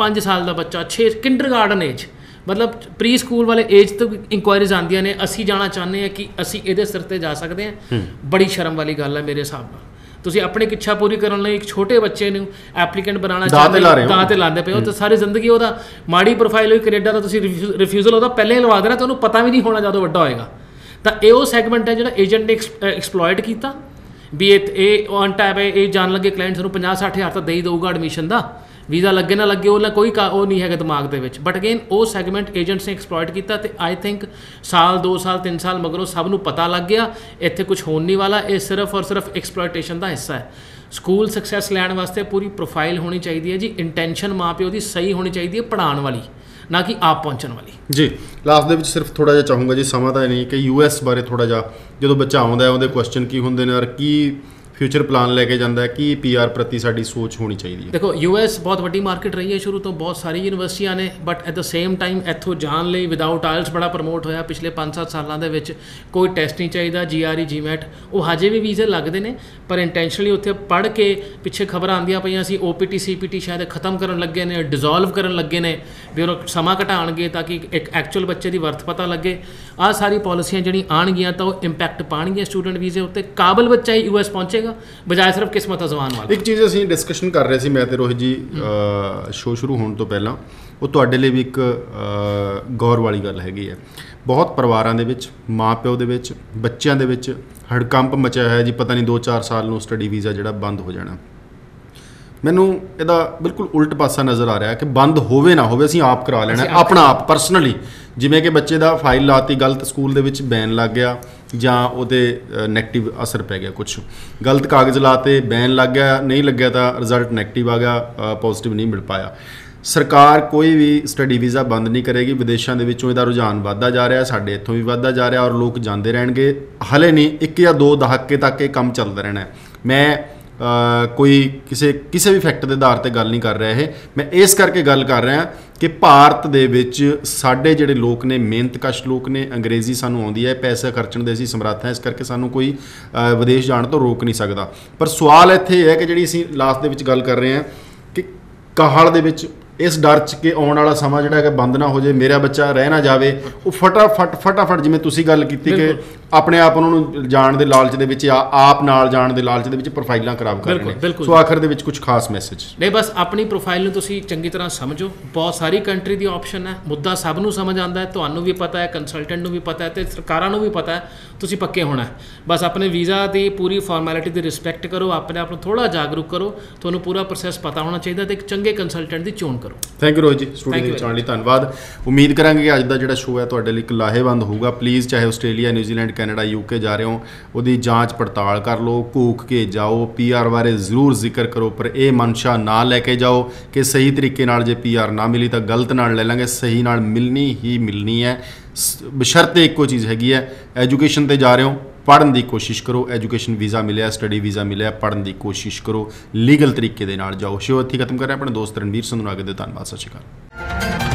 5 ਸਾਲ ਦਾ ਬੱਚਾ 6 ਕਿੰਡਰਗਾਰਟਨ ਏਜ ਮਤਲਬ ਪ੍ਰੀ ਸਕੂਲ ਵਾਲੇ ਏਜ ਤੋਂ ਇਨਕੁਆਇਰੀਜ਼ ਆਉਂਦੀਆਂ ਨੇ ਅਸੀਂ ਜਾਣਾ ਚਾਹੁੰਦੇ ਹਾਂ ਕਿ ਅਸੀਂ ਇਹਦੇ ਸਿਰ ਤੇ ਜਾ ਸਕਦੇ ਹਾਂ। ਬੜੀ ਸ਼ਰਮ ਵਾਲੀ ਗੱਲ ਹੈ ਮੇਰੇ ਹਿਸਾਬ ਨਾਲ। ਤੁਸੀਂ ਆਪਣੀ ਇੱਛਾ ਪੂਰੀ ਕਰਨ ਲਈ ਇੱਕ ਛੋਟੇ ਬੱਚੇ ਨੂੰ ਐਪਲੀਕੈਂਟ ਬਣਾਉਣਾ ਦਾਅ ਤੇ ਤੇ ਲਾਉਂਦੇ ਪਏ ਹੋ ਤੇ ਸਾਰੀ ਜ਼ਿੰਦਗੀ ਉਹਦਾ ਮਾੜੀ ਪ੍ਰੋਫਾਈਲ ਹੋਈ ਕੈਨੇਡਾ ਦਾ ਤੁਸੀਂ ਰਿਫਿਊਜ਼ਲ ਉਹਦਾ ਪਹਿਲੇ ਹੀ ਲਵਾ ਦੇਣਾ ਤੇ ਉਹਨੂੰ ਪਤਾ ਵੀ ਨਹੀਂ ਹੋਣਾ ਜਦੋਂ ਵੱਡਾ ਹੋਏਗਾ। ਤਾਂ ਇਹ ਉਹ ਸੈਗਮੈਂਟ ਹੈ ਜਿਹੜਾ ਏਜੰਟ ਨੇ ਐਕਸਪਲੋਇਟ ਕੀਤਾ। ਵੀ ਇਹ ਇਹ ਔਨ ਟਾਈਪ ਹੈ, ਇਹ ਜਾਣ ਲੱਗੇ ਕਲਾਇੰਟ ਸਾਨੂੰ 50 60 ਹਜ਼ਾਰ ਤਾਂ ਦੇ ਹੀ ਦਊਗਾ ਐਡਮਿਸ਼ਨ ਦਾ। ਵੀਜ਼ਾ ਲੱਗੇ ਨਾ ਲੱਗੇ ਉਹਨਾਂ ਕੋਈ ਕਾ- ਉਹ ਨਹੀਂ ਹੈਗਾ ਦਿਮਾਗ ਦੇ ਵਿੱਚ। ਬਟ ਅਗੇਨ ਉਹ ਸੈਗਮੈਂਟ ਏਜੰਟਸ ਨੇ ਐਕਸਪਲੋਇਟ ਕੀਤਾ ਤੇ ਆਈ ਥਿੰਕ ਸਾਲ 2 ਸਾਲ 3 ਸਾਲ ਮਗਰੋਂ ਸਭ ਨੂੰ ਪਤਾ ਲੱਗ ਗਿਆ, ਇੱਥੇ ਕੁਝ ਹੋਣ ਨਹੀਂ ਵਾਲਾ, ਇਹ ਸਿਰਫ ਔਰ ਸਿਰਫ ਐਕਸਪਲੋਇਟੇਸ਼ਨ ਦਾ ਹਿੱਸਾ ਹੈ। ਸਕੂਲ ਸਕਸੈਸ ਲੈਣ ਵਾਸਤੇ ਪੂਰੀ ਪ੍ਰੋਫਾਈਲ ਹੋਣੀ ਚਾਹੀਦੀ ਹੈ ਜੀ ਇੰਟੈਂਸ਼ਨ ਮਾਪਿਓ ਦੀ ਸਹੀ ਹੋਣੀ ਚਾਹੀਦੀ ਹੈ ਪੜਾਉਣ ਵਾਲੀ। ਨਾ ਕਿ ਆਪ ਪਹੁੰਚਣ ਵਾਲੀ। ਜੀ ਲਾਸਟ ਦੇ ਵਿੱਚ ਸਿਰਫ ਥੋੜਾ ਜਿਹਾ ਚਾਹੂੰਗਾ ਜੀ, ਸਮਾਂ ਤਾਂ ਨਹੀਂ ਕਿ ਯੂਐਸ ਬਾਰੇ ਥੋੜਾ ਜਿਹਾ, ਜਦੋਂ ਬੱਚਾ ਆਉਂਦਾ ਹੈ ਉਹਦੇ ਕੁਐਸਚਨ ਕੀ ਹੁੰਦੇ ਨੇ ਔਰ ਕੀ ਫਿਊਚਰ ਪਲਾਨ ਲੈ ਕੇ ਜਾਂਦਾ ਹੈ ਕੀ ਪੀਆਰ ਪ੍ਰਤੀ ਸਾਡੀ ਸੋਚ ਹੋਣੀ ਚਾਹੀਦੀ ਹੈ। ਦੇਖੋ ਯੂਐਸ ਬਹੁਤ ਵੱਡੀ ਮਾਰਕੀਟ ਰਹੀ ਹੈ ਸ਼ੁਰੂ ਤੋਂ, ਬਹੁਤ ਸਾਰੀ ਯੂਨੀਵਰਸਿਟੀਆਂ ਨੇ but at the same time ਇੱਥੋਂ ਜਾਣ ਲਈ ਵਿਦਆਊਟ ਆਇਲਸ ਬੜਾ ਪ੍ਰਮੋਟ ਹੋਇਆ ਪਿਛਲੇ 5-7 ਸਾਲਾਂ ਦੇ ਵਿੱਚ। ਕੋਈ ਟੈਸਟ ਨਹੀਂ ਚਾਹੀਦਾ ਜੀਆਰਈ ਜੀਮੈਟ ਉਹ ਹਜੇ ਵੀ ਵੀਜ਼ੇ ਲੱਗਦੇ ਨੇ, ਪਰ ਇੰਟੈਂਸ਼ਨਲੀ ਉੱਥੇ ਪੜ੍ਹ ਕੇ ਪਿੱਛੇ ਖਬਰਾਂ ਆਉਂਦੀਆਂ ਪਈਆਂ ਸੀ ਓਪੀਟੀ ਸੀਪੀਟੀ ਸ਼ਾਇਦ ਖਤਮ ਕਰਨ ਲੱਗੇ ਨੇ ਡਿਸੋਲਵ ਕਰਨ ਲੱਗੇ ਨੇ, ਵੀ ਉਹ ਸਮਾਂ ਘਟਾਉਣਗੇ ਤਾਂ ਕਿ ਇੱਕ ਐਕਚੁਅਲ ਬੱਚੇ ਦੀ ਵਰਥ ਪਤਾ ਲੱਗੇ। ਆਹ ਸਾਰੀ ਪਾਲਿਸੀਆਂ ਜਿਹੜੀ ਆਣਗੀਆਂ ਤਾਂ ਉਹ ਇੰਪੈਕਟ ਪਾਣਗੀਆਂ ਸਟੂਡੈਂਟ ਵੀਜ਼ੇ ਉੱਤੇ, ਕਾਬਲ ਬੱਚਾ ਹੀ ਯੂਐਸ ਪਹੁੰਚੇਗਾ। ਬਜਾਏ ਸਿਰਫ ਕਿਸਮਤ ਅਜ਼ਮਾਨ ਵਾਲਾ। ਇੱਕ ਚੀਜ਼ ਅਸੀਂ ਡਿਸਕਸ਼ਨ ਕਰ ਰਹੇ ਸੀ ਮੈਂ ਤੇ ਰੋਹਿਤ ਜੀ ਸ਼ੋਅ ਸ਼ੁਰੂ ਹੋਣ ਤੋਂ ਪਹਿਲਾਂ। ਉਹ ਤੁਹਾਡੇ ਲਈ ਵੀ ਇੱਕ ਗੌਰ ਵਾਲੀ ਗੱਲ ਹੈਗੀ ਹੈ। ਬਹੁਤ ਪਰਿਵਾਰਾਂ ਦੇ ਵਿੱਚ ਮਾਪਿਓ ਦੇ ਵਿੱਚ ਬੱਚਿਆਂ ਦੇ ਵਿੱਚ ਹੜਕੰਪ ਮਚਿਆ ਹੋਇਆ ਜੀ ਪਤਾ ਨਹੀਂ 2-4 ਸਾਲ ਨੂੰ ਸਟੱਡੀ ਵੀਜ਼ਾ ਜਿਹੜਾ ਬੰਦ ਹੋ ਜਾਣਾ। ਮੈਨੂੰ ਇਹਦਾ ਬਿਲਕੁਲ ਉਲਟ ਪਾਸਾ ਨਜ਼ਰ ਆ ਰਿਹਾ ਕਿ ਬੰਦ ਹੋਵੇ ਨਾ ਹੋਵੇ ਅਸੀਂ ਆਪ ਕਰਾ ਲੈਣਾ ਆਪਣਾ ਆਪ ਪਰਸਨਲੀ ਜਿਵੇਂ ਕਿ ਬੱਚੇ ਦਾ ਫਾਈਲ ਲਾਤੀ ਗਲਤ ਸਕੂਲ ਦੇ ਵਿੱਚ ਬੈਨ ਲੱਗ ਗਿਆ ਜਾਂ ਉਹਦੇ 네ਗੇਟਿਵ ਅਸਰ ਪੈ ਗਿਆ ਕੁਝ ਗਲਤ ਕਾਗਜ਼ ਲਾਤੇ ਬੈਨ ਲੱਗ ਗਿਆ ਨਹੀਂ ਲੱਗਿਆ ਤਾਂ ਰਿਜ਼ਲਟ 네ਗੇਟਿਵ ਆ ਗਿਆ ਪੋਜ਼ਿਟਿਵ ਨਹੀਂ ਮਿਲ ਪਾਇਆ। ਸਰਕਾਰ ਕੋਈ ਵੀ ਸਟੱਡੀ ਵੀਜ਼ਾ ਬੰਦ ਨਹੀਂ ਕਰੇਗੀ ਵਿਦੇਸ਼ਾਂ ਦੇ ਵਿੱਚੋਂ ਇਹਦਾ ਰੁਝਾਨ ਵੱਧਦਾ ਜਾ ਰਿਹਾ ਸਾਡੇ ਇੱਥੋਂ ਵੀ ਵੱਧਦਾ ਜਾ ਰਿਹਾ ਔਰ ਲੋਕ ਜਾਂਦੇ ਰਹਿਣਗੇ। ਹਲੇ ਨਹੀਂ ਇੱਕ ਜਾਂ ਦੋ ਦਹਾਕੇ ਤੱਕ ਇਹ ਕੰਮ ਚੱਲਦਾ ਰਹਿਣਾ ਹੈ। ਮੈਂ ਕੋਈ ਕਿਸੇ ਕਿਸੇ ਵੀ ਫੈਕਟ ਦੇ ਆਧਾਰ ਤੇ ਗੱਲ ਨਹੀਂ ਕਰ ਰਿਹਾ ਇਹ। ਮੈਂ ਇਸ ਕਰਕੇ ਗੱਲ ਕਰ ਰਿਹਾ ਕਿ ਭਾਰਤ ਦੇ ਵਿੱਚ ਸਾਡੇ ਜਿਹੜੇ ਲੋਕ ਨੇ ਮਿਹਨਤਕਸ਼ ਲੋਕ ਨੇ, ਅੰਗਰੇਜ਼ੀ ਸਾਨੂੰ ਆਉਂਦੀ ਹੈ, ਪੈਸਾ ਖਰਚਣ ਦੇ ਅਸੀਂ ਸਮਰੱਥ ਹਾਂ, ਇਸ ਕਰਕੇ ਸਾਨੂੰ ਕੋਈ ਵਿਦੇਸ਼ ਜਾਣ ਤੋਂ ਰੋਕ ਨਹੀਂ ਸਕਦਾ। ਪਰ ਸਵਾਲ ਇੱਥੇ ਇਹ ਹੈ ਕਿ ਜਿਹੜੀ ਅਸੀਂ ਲਾਸਟ ਦੇ ਵਿੱਚ ਗੱਲ ਕਰ ਰਹੇ ਹਾਂ ਕਿ ਕਾਹਲ ਦੇ ਵਿੱਚ ਇਸ ਡਰ ਚ ਕਿ ਆਉਣ ਵਾਲਾ ਸਮਾਂ ਜਿਹੜਾ ਹੈਗਾ ਬੰਦ ਨਾ ਹੋ ਜਾਏ ਮੇਰਾ ਬੱਚਾ ਰਹਿ ਨਾ ਜਾਵੇ ਉਹ ਫਟਾਫਟ ਫਟਾਫਟ ਜਿਵੇਂ ਤੁਸੀਂ ਗੱਲ ਕੀਤੀ ਕਿ। ਆਪਣੇ ਆਪ ਉਹਨਾਂ ਨੂੰ ਜਾਣ ਦੇ ਲਾਲਚ ਦੇ ਵਿੱਚ ਆਪ ਨਾਲ ਜਾਣ ਦੇ ਲਾਲਚ ਦੇ ਵਿੱਚ ਪ੍ਰੋਫਾਈਲਾਂ ਖਰਾਬ ਕਰ ਰਹੇ ਨੇ। ਸੋ ਆਖਰ ਦੇ ਵਿੱਚ ਕੁਝ ਖਾਸ ਮੈਸੇਜ ਨਹੀਂ ਬਸ ਆਪਣੀ ਪ੍ਰੋਫਾਈਲ ਨੂੰ ਤੁਸੀਂ ਚੰਗੀ ਤਰ੍ਹਾਂ ਸਮਝੋ। ਬਹੁਤ ਸਾਰੀ ਕੰਟਰੀ ਦੀ ਆਪਸ਼ਨ ਹੈ। ਮੁੱਦਾ ਸਭ ਨੂੰ ਸਮਝ ਆਉਂਦਾ ਹੈ। ਤੁਹਾਨੂੰ ਵੀ ਪਤਾ ਹੈ ਕੰਸਲਟੈਂਟ ਨੂੰ ਵੀ ਪਤਾ ਹੈ ਤੇ ਸਰਕਾਰਾਂ ਨੂੰ ਵੀ ਪਤਾ ਹੈ। ਤੁਸੀਂ ਪੱਕੇ ਹੋਣਾ ਬਸ ਆਪਣੇ ਵੀਜ਼ਾ ਦੀ ਪੂਰੀ ਫਾਰਮੈਲਿਟੀ ਦੀ ਰਿਸਪੈਕਟ ਕਰੋ। ਆਪਣੇ ਆਪ ਨੂੰ ਥੋੜਾ ਜਾਗਰੂਕ ਕਰੋ। ਤੁਹਾਨੂੰ ਪੂਰਾ ਪ੍ਰੋਸੈਸ ਪਤਾ ਹੋਣਾ ਚਾਹੀਦਾ ਤੇ ਇੱਕ ਚੰਗੇ ਕੰਸਲਟੈਂਟ ਦੀ ਚੋਣ ਕਰੋ। ਥੈਂਕ ਯੂ ਰੋਹਿਤ ਜੀ ਸਟੂਡੀਓ ਦੇ ਵਿੱਚ ਆਉਣ ਲਈ ਧੰਨਵਾਦ। ਉਮੀਦ ਕਰਾਂਗੇ ਕਿ ਅੱਜ ਦਾ ਜਿਹੜਾ ਸ਼ੋਅ ਹੈ ਤੁਹਾਡੇ ਲਈ ਇੱਕ ਲਾਹੇਵੰਦ ਹੋਊਗਾ। ਪਲੀਜ਼ ਚਾਹੇ ਆਸਟ੍ਰੇਲੀਆ ਨਿਊਜ਼ੀਲੈਂਡ ਕੈਨੇਡਾ ਯੂਕੇ ਜਾ ਰਹੇ ਹੋ ਉਹਦੀ ਜਾਂਚ ਪੜਤਾਲ ਕਰ ਲਓ ਘੂਕ ਕੇ ਜਾਓ ਪੀਆਰ ਬਾਰੇ ਜ਼ਰੂਰ ਜ਼ਿਕਰ ਕਰੋ ਪਰ ਇਹ ਮਨਸ਼ਾ ਨਾ ਲੈ ਕੇ ਜਾਓ ਕਿ ਸਹੀ ਤਰੀਕੇ ਨਾਲ ਜੇ ਪੀਆਰ ਨਾ ਮਿਲੀ ਤਾਂ ਗਲਤ ਨਾਲ ਲੈ ਲਾਂਗੇ। ਸਹੀ ਨਾਲ ਮਿਲਣੀ ਹੀ ਮਿਲਣੀ ਹੈ। ਬਸ਼ਰਤੇ ਇੱਕੋ ਚੀਜ਼ ਹੈਗੀ ਹੈ। ਐਜੂਕੇਸ਼ਨ ਤੇ ਜਾ ਰਹੇ ਹੋ ਪੜਨ ਦੀ ਕੋਸ਼ਿਸ਼ ਕਰੋ ਐਜੂਕੇਸ਼ਨ ਵੀਜ਼ਾ ਮਿਲਿਆ ਸਟੱਡੀ ਵੀਜ਼ਾ ਮਿਲਿਆ ਪੜਨ ਦੀ ਕੋਸ਼ਿਸ਼ ਕਰੋ ਲੀਗਲ ਤਰੀਕੇ ਦੇ ਨਾਲ ਜਾਓ। ਸ਼ੋਅ ਇੱਥੇ ਹੀ ਖਤਮ ਕਰ ਰਿਹਾ ਆਪਣੇ ਦੋਸਤ ਰਣਵੀਰ ਸੰਧੂ ਨਾਲ ਅਗੇ ਦੇ ਧੰਨਵਾਦ, ਸਤਿ ਸ਼੍ਰੀ ਅਕਾਲ।